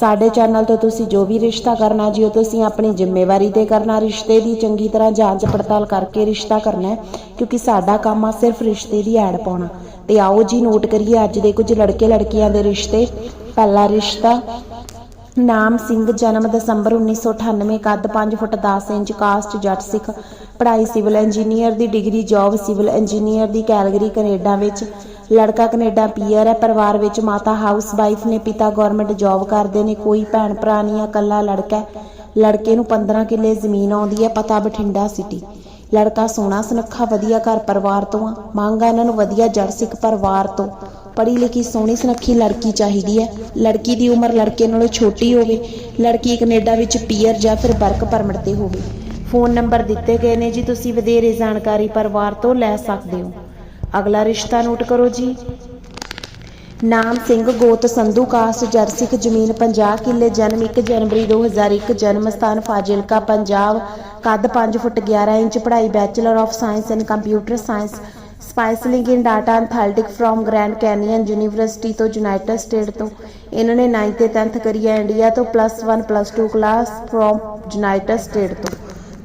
ਸਾਡੇ ਚੈਨਲ ਤੋਂ ਤੁਸੀਂ ਜੋ ਵੀ ਰਿਸ਼ਤਾ ਕਰਨਾ ਜੀ, ਉਹ ਤੁਸੀਂ ਆਪਣੀ ਜ਼ਿੰਮੇਵਾਰੀ ਤੇ ਕਰਨਾ, ਰਿਸ਼ਤੇ ਦੀ ਚੰਗੀ ਤਰ੍ਹਾਂ ਜਾਂਚ ਪੜਤਾਲ ਕਰਕੇ ਰਿਸ਼ਤਾ ਕਰਨਾ ਕਿਉਂਕਿ ਸਾਡਾ ਕੰਮ ਆ ਸਿਰਫ ਰਿਸ਼ਤੇ ਦੀ ਐਡ ਪਾਉਣਾ। ਤੇ ਆਓ ਜੀ ਨੋਟ ਕਰੀਏ, ਅੱਜ ਦੇ ਕੁਝ ਲੜਕੇ ਲੜਕੀਆਂ ਦੇ ਰਿਸ਼ਤੇ। ਪਹਿਲਾ ਰਿਸ਼ਤਾ, ਨਾਮ ਸਿੰਘ, ਜਨਮ ਦਸੰਬਰ 1998 ਕੱਦ 5 ਫੁੱਟ 10 ਇੰਚ, ਕਾਸਟ ਜੱਟ ਸਿੱਖ, ਪੜ੍ਹਾਈ ਸਿਵਲ ਇੰਜੀਨੀਅਰ ਦੀ ਡਿਗਰੀ, ਜੌਬ ਸਿਵਲ ਇੰਜੀਨੀਅਰ ਦੀ ਕੈਲਗਰੀ, ਕੈਨੇਡਾ ਵਿੱਚ। ਲੜਕਾ ਕੈਨੇਡਾ ਪੀਅਰ ਹੈ, ਪਰਿਵਾਰ ਵਿੱਚ ਮਾਤਾ ਹਾਊਸ ਵਾਈਫ ਨੇ, ਪਿਤਾ ਗਵਰਨਮੈਂਟ ਜੌਬ ਕਰਦੇ ਨੇ, ਕੋਈ ਭੈਣ ਭਰਾ ਨਹੀਂ ਆ ਇਕੱਲਾ ਲੜਕਾ ਲੜਕੇ ਨੂੰ 15 ਕਿੱਲੇ ਜ਼ਮੀਨ ਆਉਂਦੀ ਹੈ, ਪਤਾ ਬਠਿੰਡਾ ਸਿਟੀ। ਲੜਕਾ ਸੋਹਣਾ, ਸੁਨੱਖਾ, ਵਧੀਆ ਘਰ ਪਰਿਵਾਰ ਤੋਂ ਆ। ਮੰਗ ਆ ਇਹਨਾਂ ਨੂੰ ਵਧੀਆ ਜੜ ਸਿੱਖ ਪਰਿਵਾਰ ਤੋਂ। ਪੜ੍ਹੀ ਲਿਖੀ, ਸੋਹਣੀ, ਸੁਨੱਖੀ ਲੜਕੀ ਚਾਹੀਦੀ ਹੈ। ਲੜਕੀ ਦੀ ਉਮਰ ਲੜਕੇ ਨਾਲੋਂ ਛੋਟੀ ਹੋਵੇ, ਲੜਕੀ ਕੈਨੇਡਾ ਵਿੱਚ ਪੀਅਰ ਜਾਂ ਫਿਰ ਵਰਕ ਪਰਮਿਟ ਤੇ ਹੋਵੇ। ਫੋਨ ਨੰਬਰ ਦਿੱਤੇ ਗਏ ਨੇ ਜੀ, ਤੁਸੀਂ ਵਧੇਰੇ ਜਾਣਕਾਰੀ ਪਰਿਵਾਰ ਤੋਂ ਲੈ ਸਕਦੇ ਹੋ। ਅਗਲਾ ਰਿਸ਼ਤਾ ਨੋਟ ਕਰੋ ਜੀ। ਨਾਮ ਸਿੰਘ ਗੋਤ ਸੰਧੂ ਕਾਸਟ ਜਰਸਿਕ ਜ਼ਮੀਨ 50 ਕਿੱਲੇ, ਜਨਮ 1 ਜਨਵਰੀ 2001 ਜਨਮ ਸਥਾਨ ਫਾਜ਼ਿਲਕਾ, ਪੰਜਾਬ, ਕੱਦ 5 ਫੁੱਟ 11 ਇੰਚ, ਪੜ੍ਹਾਈ bachelor of science in computer science, specialising in data analytic from Grand Canyon University ਤੋਂ ਯੂਨਾਈਟਿਡ ਸਟੇਟ ਤੋਂ। ਇਹਨਾਂ ਨੇ 9th ਤੇ 10th ਕਰੀ ਹੈ ਇੰਡੀਆ ਤੋਂ plus 1 plus 2 class from United State ਤੋਂ।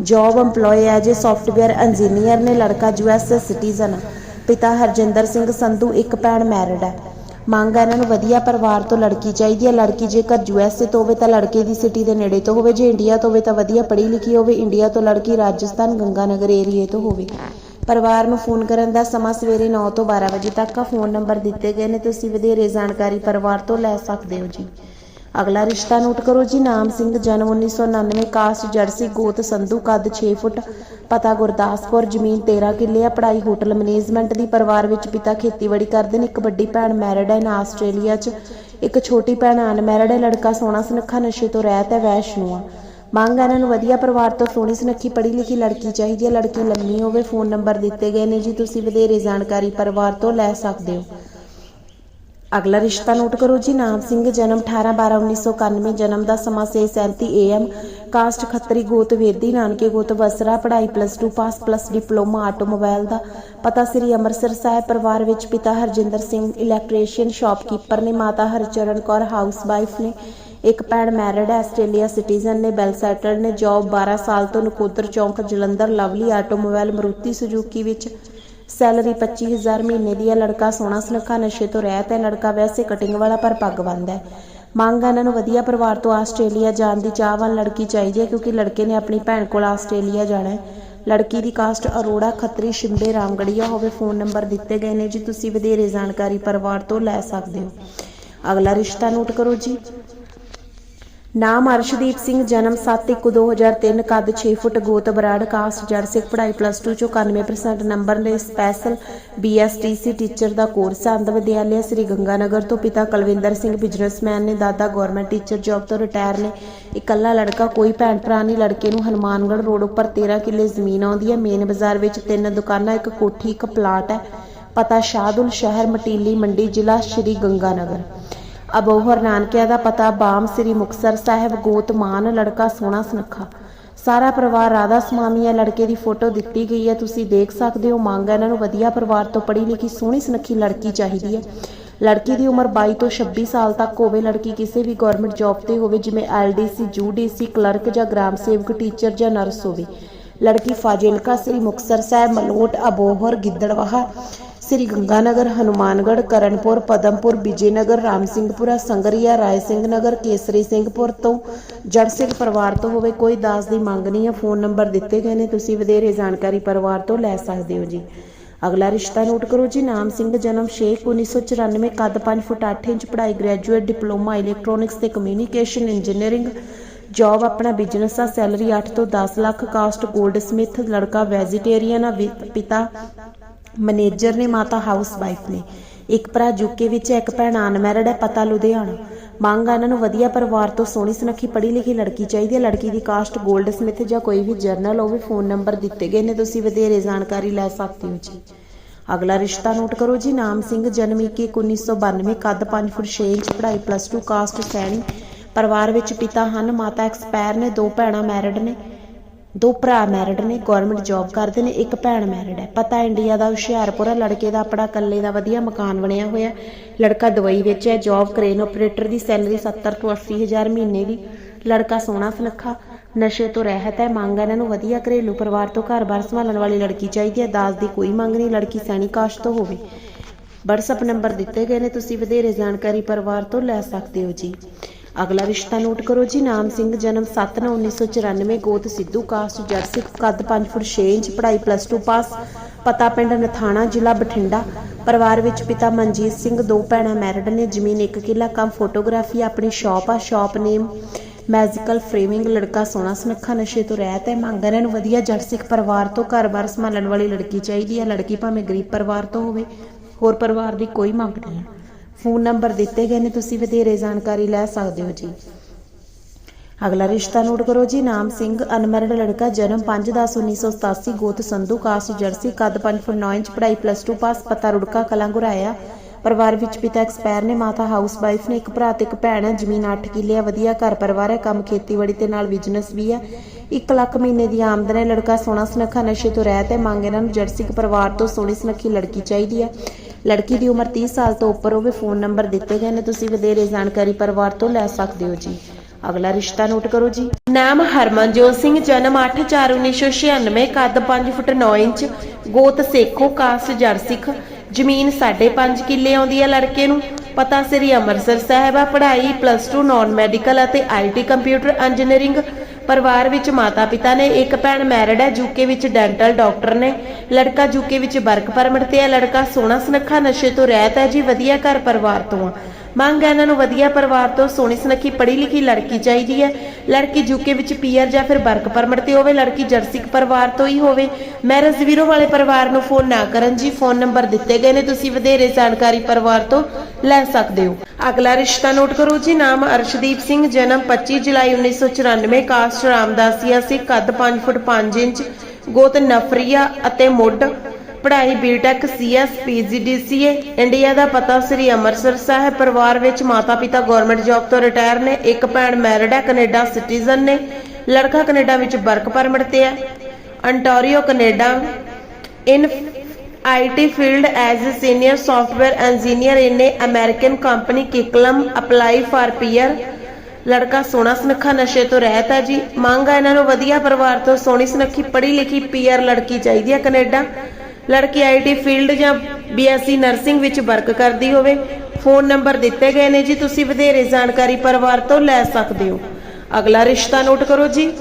Job EMPLOYE as a software engineer ਨੇ ਲੜਕਾ ਯੂਐਸ ਸਿਟੀਜ਼ਨ ਪਿਤਾ ਹਰਜਿੰਦਰ ਸਿੰਘ ਸੰਧੂ ਇੱਕ ਭੈਣ ਮੈਰਿਡ ਹੈ। ਮੰਗ ਹੈ ਇਹਨਾਂ ਨੂੰ ਵਧੀਆ ਪਰਿਵਾਰ ਤੋਂ ਲੜਕੀ ਚਾਹੀਦੀ ਹੈ। ਲੜਕੀ ਜੇਕਰ ਯੂਐਸਏ ਤੋਂ ਹੋਵੇ ਤਾਂ ਲੜਕੇ ਦੀ ਸਿਟੀ ਦੇ ਨੇੜੇ ਤੋਂ ਹੋਵੇ। ਜੇ ਇੰਡੀਆ ਤੋਂ ਹੋਵੇ ਤਾਂ ਵਧੀਆ ਪੜ੍ਹੀ ਲਿਖੀ ਹੋਵੇ। ਇੰਡੀਆ ਤੋਂ ਲੜਕੀ ਰਾਜਸਥਾਨ ਗੰਗਾਨਗਰ ਏਰੀਏ ਤੋਂ ਹੋਵੇ। ਪਰਿਵਾਰ ਨੂੰ ਫੋਨ ਕਰਨ ਦਾ ਸਮਾਂ ਸਵੇਰੇ 9 ਤੋਂ 12 ਵਜੇ ਤੱਕ ਆ। ਫੋਨ ਨੰਬਰ ਦਿੱਤੇ ਗਏ ਨੇ। ਤੁਸੀਂ ਵਧੇਰੇ ਜਾਣਕਾਰੀ ਪਰਿਵਾਰ ਤੋਂ ਲੈ ਸਕਦੇ ਹੋ ਜੀ। ਅਗਲਾ ਰਿਸ਼ਤਾ ਨੋਟ ਕਰੋ ਜੀ, ਨਾਮ ਸਿੰਘ, ਜਨਮ 1999 ਕਾਸਟ ਜਰਸੀ, ਗੋਤ, ਸੰਧੂ, ਕੱਦ 6 ਫੁੱਟ, ਪਤਾ ਗੁਰਦਾਸਪੁਰ, ਜ਼ਮੀਨ 13 ਕਿੱਲੇ ਆ, ਪੜ੍ਹਾਈ ਹੋਟਲ ਮੈਨੇਜਮੈਂਟ ਦੀ, ਪਰਿਵਾਰ ਵਿੱਚ ਪਿਤਾ ਖੇਤੀਬਾੜੀ ਕਰਦੇ ਨੇ, ਇੱਕ ਵੱਡੀ ਭੈਣ ਮੈਰਿਡ ਹੈ ਨਾ ਆਸਟ੍ਰੇਲੀਆ 'ਚ, ਇੱਕ ਛੋਟੀ ਭੈਣ ਅਨਮੈਰਿਡ ਹੈ, ਲੜਕਾ ਸੋਹਣਾ ਸੁਨੱਖਾ, ਨਸ਼ੇ ਤੋਂ ਰਹਿਤ ਹੈ, ਵੈਸ਼ਨੂ ਆ। ਮੰਗ ਹੈ ਇਹਨਾਂ ਨੂੰ ਵਧੀਆ ਪਰਿਵਾਰ ਤੋਂ ਸੋਹਣੀ ਸੁਨੱਖੀ ਪੜ੍ਹੀ ਲਿਖੀ ਲੜਕੀ ਚਾਹੀਦੀ ਹੈ, ਲੜਕੀ ਲੰਮੀ ਹੋਵੇ, ਫੋਨ ਨੰਬਰ ਦਿੱਤੇ ਗਏ ਨੇ ਜੀ, ਤੁਸੀਂ ਵਧੇਰੇ ਜਾਣਕਾਰੀ ਪਰਿਵਾਰ ਤੋਂ ਲੈ ਸਕਦੇ ਹੋ। ਅਗਲਾ ਰਿਸ਼ਤਾ ਨੋਟ ਕਰੋ ਜੀ, ਨਾਮ ਸਿੰਘ, ਜਨਮ 18 12 1991 ਜਨਮ ਦਾ ਸਮਾਂ 6:37 AM ਕਾਸਟ ਖੱਤਰੀ ਗੋਤ ਵੇਦੀ ਨਾਨਕੇ ਗੋਤ ਵਸਰਾ ਪੜ੍ਹਾਈ plus 2 pass plus diploma automobile ਦਾ। ਪਤਾ ਸ੍ਰੀ ਅੰਮ੍ਰਿਤਸਰ ਸਾਹਿਬ ਪਰਿਵਾਰ ਵਿੱਚ ਪਿਤਾ ਹਰਜਿੰਦਰ ਸਿੰਘ ਇਲੈਕਟ੍ਰੀਸ਼ੀਅਨ ਸ਼ਾਪਕੀਪਰ ਨੇ, ਮਾਤਾ ਹਰਚਰਨ ਕੌਰ ਹਾਊਸਵਾਈਫ ਨੇ, ਇੱਕ ਭੈਣ ਮੈਰਿਡ ਹੈ, ਆਸਟ੍ਰੇਲੀਆ ਸਿਟੀਜ਼ਨ ਨੇ ਵੈਲ ਸੈਟਲਡ ਨੇ ਜੌਬ 12 ਸਾਲ ਤੋਂ Nakodar Chowk, Jalandhar, Lovely automobile, Maruti Suzuki ਵਿੱਚ ਸੈਲਰੀ 25000 ਮਹੀਨੇ ਦੀ ਹੈ ਲੜਕਾ ਸੋਹਣਾ ਸੁਨੱਖਾ ਨਸ਼ੇ ਤੋਂ ਰਹਿਤ ਹੈ, ਲੜਕਾ ਵੈਸੇ ਕਟਿੰਗ ਵਾਲਾ ਪਰ ਪੱਗ ਬੰਨ੍ਹਦਾ ਹੈ। ਮੰਗ ਇਹਨਾਂ ਨੂੰ ਵਧੀਆ ਪਰਿਵਾਰ ਤੋਂ ਆਸਟ੍ਰੇਲੀਆ ਜਾਣ ਦੀ ਚਾਹਵਾਨ ਲੜਕੀ ਚਾਹੀਦੀ ਹੈ ਕਿਉਂਕਿ ਲੜਕੇ ਨੇ ਆਪਣੀ ਭੈਣ ਕੋਲ ਆਸਟ੍ਰੇਲੀਆ ਜਾਣਾ ਹੈ। ਲੜਕੀ ਦੀ ਕਾਸਟ ਅਰੋੜਾ, ਖੱਤਰੀ, ਸ਼ਿੰਦੇ, ਰਾਮਗੜੀਆ ਹੋਵੇ ਫੋਨ ਨੰਬਰ ਦਿੱਤੇ ਗਏ ਨੇ ਜੀ, ਤੁਸੀਂ ਵਧੇਰੇ ਜਾਣਕਾਰੀ ਪਰਿਵਾਰ ਤੋਂ ਲੈ ਸਕਦੇ ਹੋ। ਅਗਲਾ ਰਿਸ਼ਤਾ ਨੋਟ ਕਰੋ ਜੀ। ਨਾਮ ਅਰਸ਼ਦੀਪ ਸਿੰਘ, ਜਨਮ 7/1/2003 ਕੱਦ 6 ਫੁੱਟ, ਗੋਤ ਬਰਾੜ, ਕਾਸਟ ਜੜ ਸਿੱਖ ਪੜ੍ਹਾਈ ਪਲੱਸ 2 ਚੋਂ 91% ਨੰਬਰ ਨੇ ਸਪੈਸ਼ਲ ਬੀਐਸਟੀਸੀ ਟੀਚਰ ਦਾ ਕੋਰਸ ਹੈ। ਅੰਧ ਵਿਦਿਆਲਿਆ ਸ੍ਰੀ ਗੰਗਾਨਗਰ ਤੋਂ ਪਿਤਾ ਕੁਲਵਿੰਦਰ ਸਿੰਘ ਬਿਜ਼ਨਸਮੈਨ ਨੇ ਦਾਦਾ ਗਵਰਨਮੈਂਟ ਟੀਚਰ ਜੌਬ ਤੋਂ ਰਿਟਾਇਰ ਨੇ। ਇਕੱਲਾ ਲੜਕਾ, ਕੋਈ ਭੈਣ ਭਰਾ ਨਹੀਂ। ਲੜਕੇ ਨੂੰ ਹਨੂਮਾਨਗੜ੍ਹ ਰੋਡ ਉੱਪਰ 13 ਕਿੱਲੇ ਜ਼ਮੀਨ ਆਉਂਦੀ ਹੈ। ਮੇਨ ਬਾਜ਼ਾਰ ਵਿੱਚ ਤਿੰਨ ਦੁਕਾਨਾਂ, ਇੱਕ ਕੋਠੀ, ਇੱਕ ਪਲਾਟ ਹੈ। ਪਤਾ ਸ਼ਾਹਦੁਲ ਸ਼ਹਿਰ, ਮਟੀਲੀ ਮੰਡੀ, ਜ਼ਿਲ੍ਹਾ ਸ਼੍ਰੀ ਗੰਗਾਨਗਰ। ਅਬੋਹਰ ਨਾਨਕਿਆ ਦਾ ਪਤਾ ਬਾਮ ਸ੍ਰੀ ਮੁਕਤਸਰ ਸਾਹਿਬ ਗੋਤ ਮਾਨ ਲੜਕਾ ਸੋਹਣਾ ਸੁਨੱਖਾ। ਸਾਰਾ ਪਰਿਵਾਰ ਰਾਧਾ ਸਮਾਮੀ ਹੈ ਲੜਕੇ ਦੀ ਫੋਟੋ ਦਿੱਤੀ ਗਈ ਹੈ ਤੁਸੀਂ ਦੇਖ ਸਕਦੇ ਹੋ, ਮੰਗ ਹੈ ਇਹਨਾਂ ਨੂੰ ਵਧੀਆ ਪਰਿਵਾਰ ਤੋਂ ਪੜ੍ਹੀ ਲਿਖੀ ਸੋਹਣੀ ਸੁਨੱਖੀ ਲੜਕੀ ਚਾਹੀਦੀ ਹੈ ਲੜਕੀ ਦੀ ਉਮਰ 22 ਤੋਂ 26 ਸਾਲ ਤੱਕ ਹੋਵੇ, ਲੜਕੀ ਕਿਸੇ ਵੀ ਗਵਰਨਮੈਂਟ ਜੌਬ ਤੇ ਹੋਵੇ, ਜਿਵੇਂ ਐਲਡੀਸੀ, ਯੂਡੀਸੀ, ਕਲਰਕ ਜਾਂ ਗ੍ਰਾਮ ਸੇਵਕ, ਟੀਚਰ ਜਾਂ ਨਰਸ ਹੋਵੇ। ਲੜਕੀ ਫਾਜ਼ਿਲਕਾ ਸ੍ਰੀ ਮੁਕਤਸਰ ਸਾਹਿਬ ਮਲੋਟ, ਅਬੋਹਰ, ਗਿੱਦੜਵਾਹਾ ਸ੍ਰੀ ਗੰਗਾਨਗਰ, ਹਨੂਮਾਨਗੜ੍ਹ, ਕਰਨਪੁਰ, ਪਦਮਪੁਰ, ਵਿਜੇਨਗਰ ਰਾਮ ਸਿੰਘਪੁਰਾ ਸੰਗਰੀਆ ਰਾਏ ਸਿੰਘ ਨਗਰ ਕੇਸਰੀ ਸਿੰਘਪੁਰ ਤੋਂ ਜੜ ਸਿੰਘ ਪਰਿਵਾਰ ਤੋਂ ਹੋਵੇ, ਕੋਈ ਦਾਸ ਦੀ ਮੰਗ ਨਹੀਂ ਹੈ। ਫੋਨ ਨੰਬਰ ਦਿੱਤੇ ਗਏ ਨੇ। ਤੁਸੀਂ ਵਧੇਰੇ ਜਾਣਕਾਰੀ ਪਰਿਵਾਰ ਤੋਂ ਲੈ ਸਕਦੇ ਹੋ ਜੀ। ਅਗਲਾ ਰਿਸ਼ਤਾ ਨੋਟ ਕਰੋ ਜੀ। ਨਾਮ ਸਿੰਘ, ਜਨਮ 6 1994 ਕੱਦ 5 ਫੁੱਟ 8 ਇੰਚ, ਪੜ੍ਹਾਈ ਗ੍ਰੈਜੂਏਟ, ਡਿਪਲੋਮਾ ਇਲੈਕਟ੍ਰੋਨਿਕਸ ਤੇ ਕਮਿਊਨੀਕੇਸ਼ਨ ਇੰਜੀਨੀਅਰਿੰਗ, ਜੌਬ ਆਪਣਾ ਬਿਜ਼ਨਸ ਆ, ਸੈਲਰੀ 8 ਤੋਂ 10 ਲੱਖ, ਕਾਸਟ 골ਡ ਸਮਿਥ, ਲੜਕਾ ਵੈਜੀਟੇਰੀਅਨ ਆ ਪਿਤਾ ਮੈਨੇਜਰ ਨੇ ਮਾਤਾ ਹਾਊਸ ਨੇ। ਇੱਕ ਭਰਾ ਯੂਕੇ ਵਿੱਚ ਇੱਕ ਭੈਣ ਅਨਮੈਰਿਡ ਹੈ, ਪਤਾ ਲੁਧਿਆਣਾ। ਮੰਗ ਆ ਇਹਨਾਂ ਨੂੰ ਵਧੀਆ ਪਰਿਵਾਰ ਤੋਂ ਸੋਹਣੀ ਸੁਨੱਖੀ ਪੜ੍ਹੀ ਲਿਖੀ ਲੜਕੀ ਚਾਹੀਦੀ ਹੈ। ਲੜਕੀ ਦੀ ਕਾਸਟ 골ਡ ਸਮਿਥ ਜਾਂ ਕੋਈ ਵੀ ਜਰਨਲ ਹੋਵੇ ਫੋਨ ਨੰਬਰ ਦਿੱਤੇ ਗਏ ਨੇ। ਤੁਸੀਂ ਵਧੇਰੇ ਜਾਣਕਾਰੀ ਲੈ ਸਕਦੇ ਹੋ ਜੀ। ਅਗਲਾ ਰਿਸ਼ਤਾ ਨੋਟ ਕਰੋ ਜੀ। ਨਾਮ ਸਿੰਘ, ਜਨਮ 21 1992 ਕੱਦ 5 ਫੁੱਟ 6 ਇੰਚ, ਪੜ੍ਹਾਈ ਪਲੱਸ 2 ਕਾਸਟ ਸੈਣੀ। ਪਰਿਵਾਰ ਵਿੱਚ ਪਿਤਾ ਹਨ, ਮਾਤਾ ਐਕਸਪਾਇਰ ਨੇ, ਦੋ ਭੈਣਾਂ ਮੈਰਿਡ ਨੇ। ਦੋ ਭਰਾ ਮੈਰਿਡ ਨੇ ਗਵਰਨਮੈਂਟ ਜੌਬ ਕਰਦੇ ਨੇ, ਇੱਕ ਭੈਣ ਮੈਰਿਡ ਹੈ। ਪਤਾ ਇੰਡੀਆ ਦਾ ਹੁਸ਼ਿਆਰਪੁਰ ਹੈ ਲੜਕੇ ਦਾ ਆਪਣਾ ਇਕੱਲੇ ਦਾ ਵਧੀਆ ਮਕਾਨ ਬਣਿਆ ਹੋਇਆ ਲੜਕਾ ਦੁਬਈ ਵਿੱਚ ਹੈ ਜੌਬ ਕ੍ਰੇਨ ਆਪਰੇਟਰ ਦੀ ਸੈਲਰੀ 70 ਤੋਂ 80 ਹਜ਼ਾਰ ਮਹੀਨੇ ਦੀ। ਲੜਕਾ ਸੋਹਣਾ ਸੁਨੱਖਾ, ਨਸ਼ੇ ਤੋਂ ਰਹਿਤ ਹੈ, ਮੰਗ ਹੈ ਇਹਨਾਂ ਨੂੰ ਵਧੀਆ ਘਰੇਲੂ ਪਰਿਵਾਰ ਤੋਂ ਘਰ-ਬਾਰ ਸੰਭਾਲਣ ਵਾਲੀ ਲੜਕੀ ਚਾਹੀਦੀ ਹੈ। ਦਾਜ ਦੀ ਕੋਈ ਮੰਗ ਨਹੀਂ, ਲੜਕੀ ਸੈਣੀ ਕਾਸ਼ ਤੋਂ ਹੋਵੇ। WhatsApp ਨੰਬਰ ਦਿੱਤੇ ਗਏ ਨੇ, ਤੁਸੀਂ ਵਧੇਰੇ ਜਾਣਕਾਰੀ ਪਰਿਵਾਰ ਤੋਂ ਲੈ ਸਕਦੇ ਹੋ ਜੀ। ਅਗਲਾ ਰਿਸ਼ਤਾ ਨੋਟ ਕਰੋ ਜੀ, ਨਾਮ ਸਿੰਘ, ਜਨਮ 7/9/1994 ਗੋਤ ਸਿੱਧੂ ਕਾਸਟ ਜਰਸੀ, ਕੱਦ 5 ਫੁੱਟ 6 ਇੰਚ, ਪੜ੍ਹਾਈ ਪਲੱਸ 2 ਪਾਸ, ਪਤਾ ਪਿੰਡ ਨਥਾਣਾ, ਜ਼ਿਲ੍ਹਾ ਬਠਿੰਡਾ। ਪਰਿਵਾਰ ਵਿੱਚ ਪਿਤਾ ਮਨਜੀਤ ਸਿੰਘ, ਦੋ ਭੈਣਾਂ ਮੈਰਿਡ ਨੇ, ਜ਼ਮੀਨ 1 ਕਿੱਲਾ, ਕੰਮ ਫੋਟੋਗ੍ਰਾਫੀ, ਆਪਣੀ ਸ਼ਾਪ ਆ, ਸ਼ਾਪ ਨੇਮ ਮੈਜੀਕਲ ਫਰੇਮਿੰਗ, ਲੜਕਾ ਸੋਹਣਾ ਸੁਨੱਖਾ, ਨਸ਼ੇ ਤੋਂ ਰਹਿਤ ਹੈ, ਮੰਗ ਇਹਨਾਂ ਨੂੰ ਵਧੀਆ ਜੱਟ ਸਿੱਖ ਪਰਿਵਾਰ ਤੋਂ ਘਰ-ਬਾਰ ਸੰਭਾਲਣ ਵਾਲੀ ਲੜਕੀ ਚਾਹੀਦੀ ਹੈ, ਲੜਕੀ ਭਾਵੇਂ ਗਰੀਬ ਪਰਿਵਾਰ ਤੋਂ ਹੋਵੇ, ਹੋਰ ਪਰਿਵਾਰ ਦੀ ਕੋਈ ਮੰਗ ਨਹੀਂ ਹੈ। ਫੋਨ ਨੰਬਰ ਦਿੱਤੇ ਗਏ ਨੇ, ਤੁਸੀਂ ਵਧੇਰੇ ਜਾਣਕਾਰੀ ਲੈ ਸਕਦੇ ਹੋ ਜੀ। ਅਗਲਾ ਰਿਸ਼ਤਾ ਨੋਟ ਕਰੋ ਜੀ, ਨਾਮ ਸਿੰਘ ਅਨਮੈਰਿਡ ਲੜਕਾ, ਜਨਮ 5/10/1987 ਗੋਤ ਸੰਧੂ ਕਾਸਟ ਜਰਸੀ, ਕੱਦ 5 ਫੁੱਟ 9 ਇੰਚ, ਪੜ੍ਹਾਈ ਪਲੱਸ 2 ਪਾਸ, ਪਤਾ ਰੁੜਕਾ, ਕਲਾਂ ਗੁਰਾਇਆ ਪਰਿਵਾਰ ਵਿੱਚ ਪਿਤਾ ਐਕਸਪਾਇਰ ਨੇ, ਮਾਤਾ ਹਾਊਸ ਵਾਈਫ ਨੇ, ਇੱਕ ਭਰਾ ਤੇ ਇੱਕ ਭੈਣ ਹੈ ਜ਼ਮੀਨ 8 ਕਿੱਲੇ ਆ, ਵਧੀਆ ਘਰ ਪਰਿਵਾਰ ਹੈ, ਕੰਮ ਖੇਤੀਬਾੜੀ ਤੇ ਨਾਲ ਬਿਜ਼ਨਸ ਵੀ ਹੈ। 1 ਲੱਖ ਮਹੀਨੇ ਦੀ ਆਮਦਨ ਹੈ, ਲੜਕਾ ਸੋਹਣਾ ਸੁਨੱਖਾ, ਨਸ਼ੇ ਤੋਂ ਰਹਿਤ ਹੈ, ਮੰਗ ਇਹਨਾਂ ਨੂੰ ਜਰਸੀ ਪਰਿਵਾਰ ਤੋਂ ਸੋਹਣੀ ਸੁਨੱਖੀ ਲੜਕੀ ਚਾਹੀਦੀ ਹੈ। ਲੜਕੀ ਦੀ ਉਮਰ 30 ਸਾਲ ਤੋਂ ਉੱਪਰ ਹੋਵੇ ਫੋਨ ਨੰਬਰ ਦਿੱਤੇ ਗਏ ਨੇ, ਤੁਸੀਂ ਵਧੇਰੇ ਜਾਣਕਾਰੀ ਪਰਿਵਾਰ ਤੋਂ ਲੈ ਸਕਦੇ ਹੋ ਜੀ। ਅਗਲਾ ਰਿਸ਼ਤਾ ਨੋਟ ਕਰੋ ਜੀ। ਨਾਮ ਹਰਮਨਜੋਤ ਸਿੰਘ, ਜਨਮ 8/4/1996 ਕੱਦ 5 ਫੁੱਟ 9 ਇੰਚ, ਗੋਤ ਸੇਖੋ, ਕਾਸ ਜਰਸਿੱਖ ਜ਼ਮੀਨ 5.5 ਕਿੱਲੇ ਆਉਂਦੀ ਹੈ ਲੜਕੇ ਨੂੰ। ਪਤਾ ਸ੍ਰੀ ਅੰਮ੍ਰਿਤਸਰ ਸਾਹਿਬ ਆ, ਪੜ੍ਹਾਈ ਪਲੱਸ 2 ਨਾਨ ਮੈਡੀਕਲ ਅਤੇ ਆਈਟੀ ਕੰਪਿਊਟਰ ਇੰਜੀਨੀਅਰਿੰਗ ਪਰਿਵਾਰ ਵਿੱਚ ਮਾਤਾ ਪਿਤਾ ਨੇ, ਇੱਕ ਭੈਣ ਮੈਰਿਡ ਹੈ ਯੂਕੇ ਵਿੱਚ ਡੈਂਟਲ ਡਾਕਟਰ ਨੇ, ਲੜਕਾ ਯੂਕੇ ਵਿੱਚ ਵਰਕ ਪਰਮਿਟ ਤੇ ਹੈ, ਲੜਕਾ ਸੋਹਣਾ ਸੁਨੱਖਾ ਨਸ਼ੇ ਤੋਂ ਰਹਿਤ ਹੈ ਜੀ, ਵਧੀਆ ਘਰ ਪਰਿਵਾਰ ਤੋਂ ਆ। ਮੰਗ ਹੈ ਇਹਨਾਂ ਨੂੰ ਵਧੀਆ ਪਰਿਵਾਰ ਤੋਂ, ਸੋਹਣੀ ਸੁਨੱਖੀ ਪੜ੍ਹੀ ਲਿਖੀ ਲੜਕੀ ਚਾਹੀਦੀ ਹੈ। ਲੜਕੀ ਯੂਕੇ ਵਿੱਚ ਪੀਆਰ ਜਾਂ ਫਿਰ ਵਰਕ ਪਰਮਿਟ ਤੇ ਹੋਵੇ, ਲੜਕੀ ਜਰਸਿਕ ਪਰਿਵਾਰ ਤੋਂ ਹੀ ਹੋਵੇ। ਮੈਰਿਜ ਵੀਰੋ ਵਾਲੇ ਪਰਿਵਾਰ ਨੂੰ ਫੋਨ ਨਾ ਕਰਨ ਜੀ ਫੋਨ ਨੰਬਰ ਦਿੱਤੇ ਗਏ ਨੇ, ਤੁਸੀਂ ਵਧੇਰੇ ਜਾਣਕਾਰੀ ਪਰਿਵਾਰ ਤੋਂ ਲੈ ਸਕਦੇ ਹੋ। ਅਗਲਾ ਰਿਸ਼ਤਾ ਨੋਟ ਕਰੋ ਜੀ, ਨਾਮ ਅਰਸ਼ਦੀਪ ਸਿੰਘ, ਜਨਮ 25 ਜੁਲਾਈ 1994 ਕਾਸਟ ਰਾਮਦਾਸੀਆ ਸੀ, ਕੱਦ 5 ਫੁੱਟ 5 ਇੰਚ, ਗੋਤ ਨਫਰੀਆ ਅਤੇ ਮੁੱਢ, ਪੜ੍ਹਾਈ ਬੀਟੈਕ ਸੀਐਸ ਪੀਜੀਡੀਸੀਏ ਇੰਡੀਆ ਦਾ ਪਤਾ ਸ੍ਰੀ ਅੰਮ੍ਰਿਤਸਰ ਸਾਹਿਬ, ਪਰਿਵਾਰ ਵਿੱਚ ਮਾਤਾ ਪਿਤਾ ਗਵਰਨਮੈਂਟ ਜੌਬ ਤੋਂ ਰਿਟਾਇਰ ਨੇ, ਇੱਕ ਭੈਣ ਮੈਰਿਡ ਹੈ, ਕੈਨੇਡਾ ਸਿਟੀਜ਼ਨ ਨੇ, ਲੜਕਾ ਕੈਨੇਡਾ ਵਿੱਚ ਵਰਕ ਪਰਮਿਟ ਤੇ ਹੈ Ontario Canada in IT field as a senior software engineer in a American company Kiklum apply for PR ਲੜਕਾ ਸੋਹਣਾ ਸੁਨੱਖਾ ਨਸ਼ੇ ਤੋਂ ਰਹਿਤ ਹੈ ਜੀ। ਮੰਗ ਹੈ ਇਹਨਾਂ ਨੂੰ ਵਧੀਆ ਪਰਿਵਾਰ ਤੋਂ ਸੋਹਣੀ ਸੁਨੱਖੀ ਪੜ੍ਹੀ ਲਿਖੀ ਪੀਆਰ ਲੜਕੀ ਚਾਹੀਦੀ ਹੈ ਕੈਨੇਡਾ। ਲੜਕੀ ਆਈਟੀ ਫੀਲਡ ਜਾਂ ਬੀਐਸਸੀ ਨਰਸਿੰਗ ਵਿੱਚ ਵਰਕ ਕਰਦੀ ਹੋਵੇ। ਫੋਨ ਨੰਬਰ ਦਿੱਤੇ ਗਏ ਨੇ ਜੀ, ਤੁਸੀਂ ਵਧੇਰੇ ਜਾਣਕਾਰੀ ਪਰਿਵਾਰ ਤੋਂ ਲੈ ਸਕਦੇ ਹੋ। ਅਗਲਾ ਰਿਸ਼ਤਾ ਨੋਟ ਕਰੋ ਜੀ।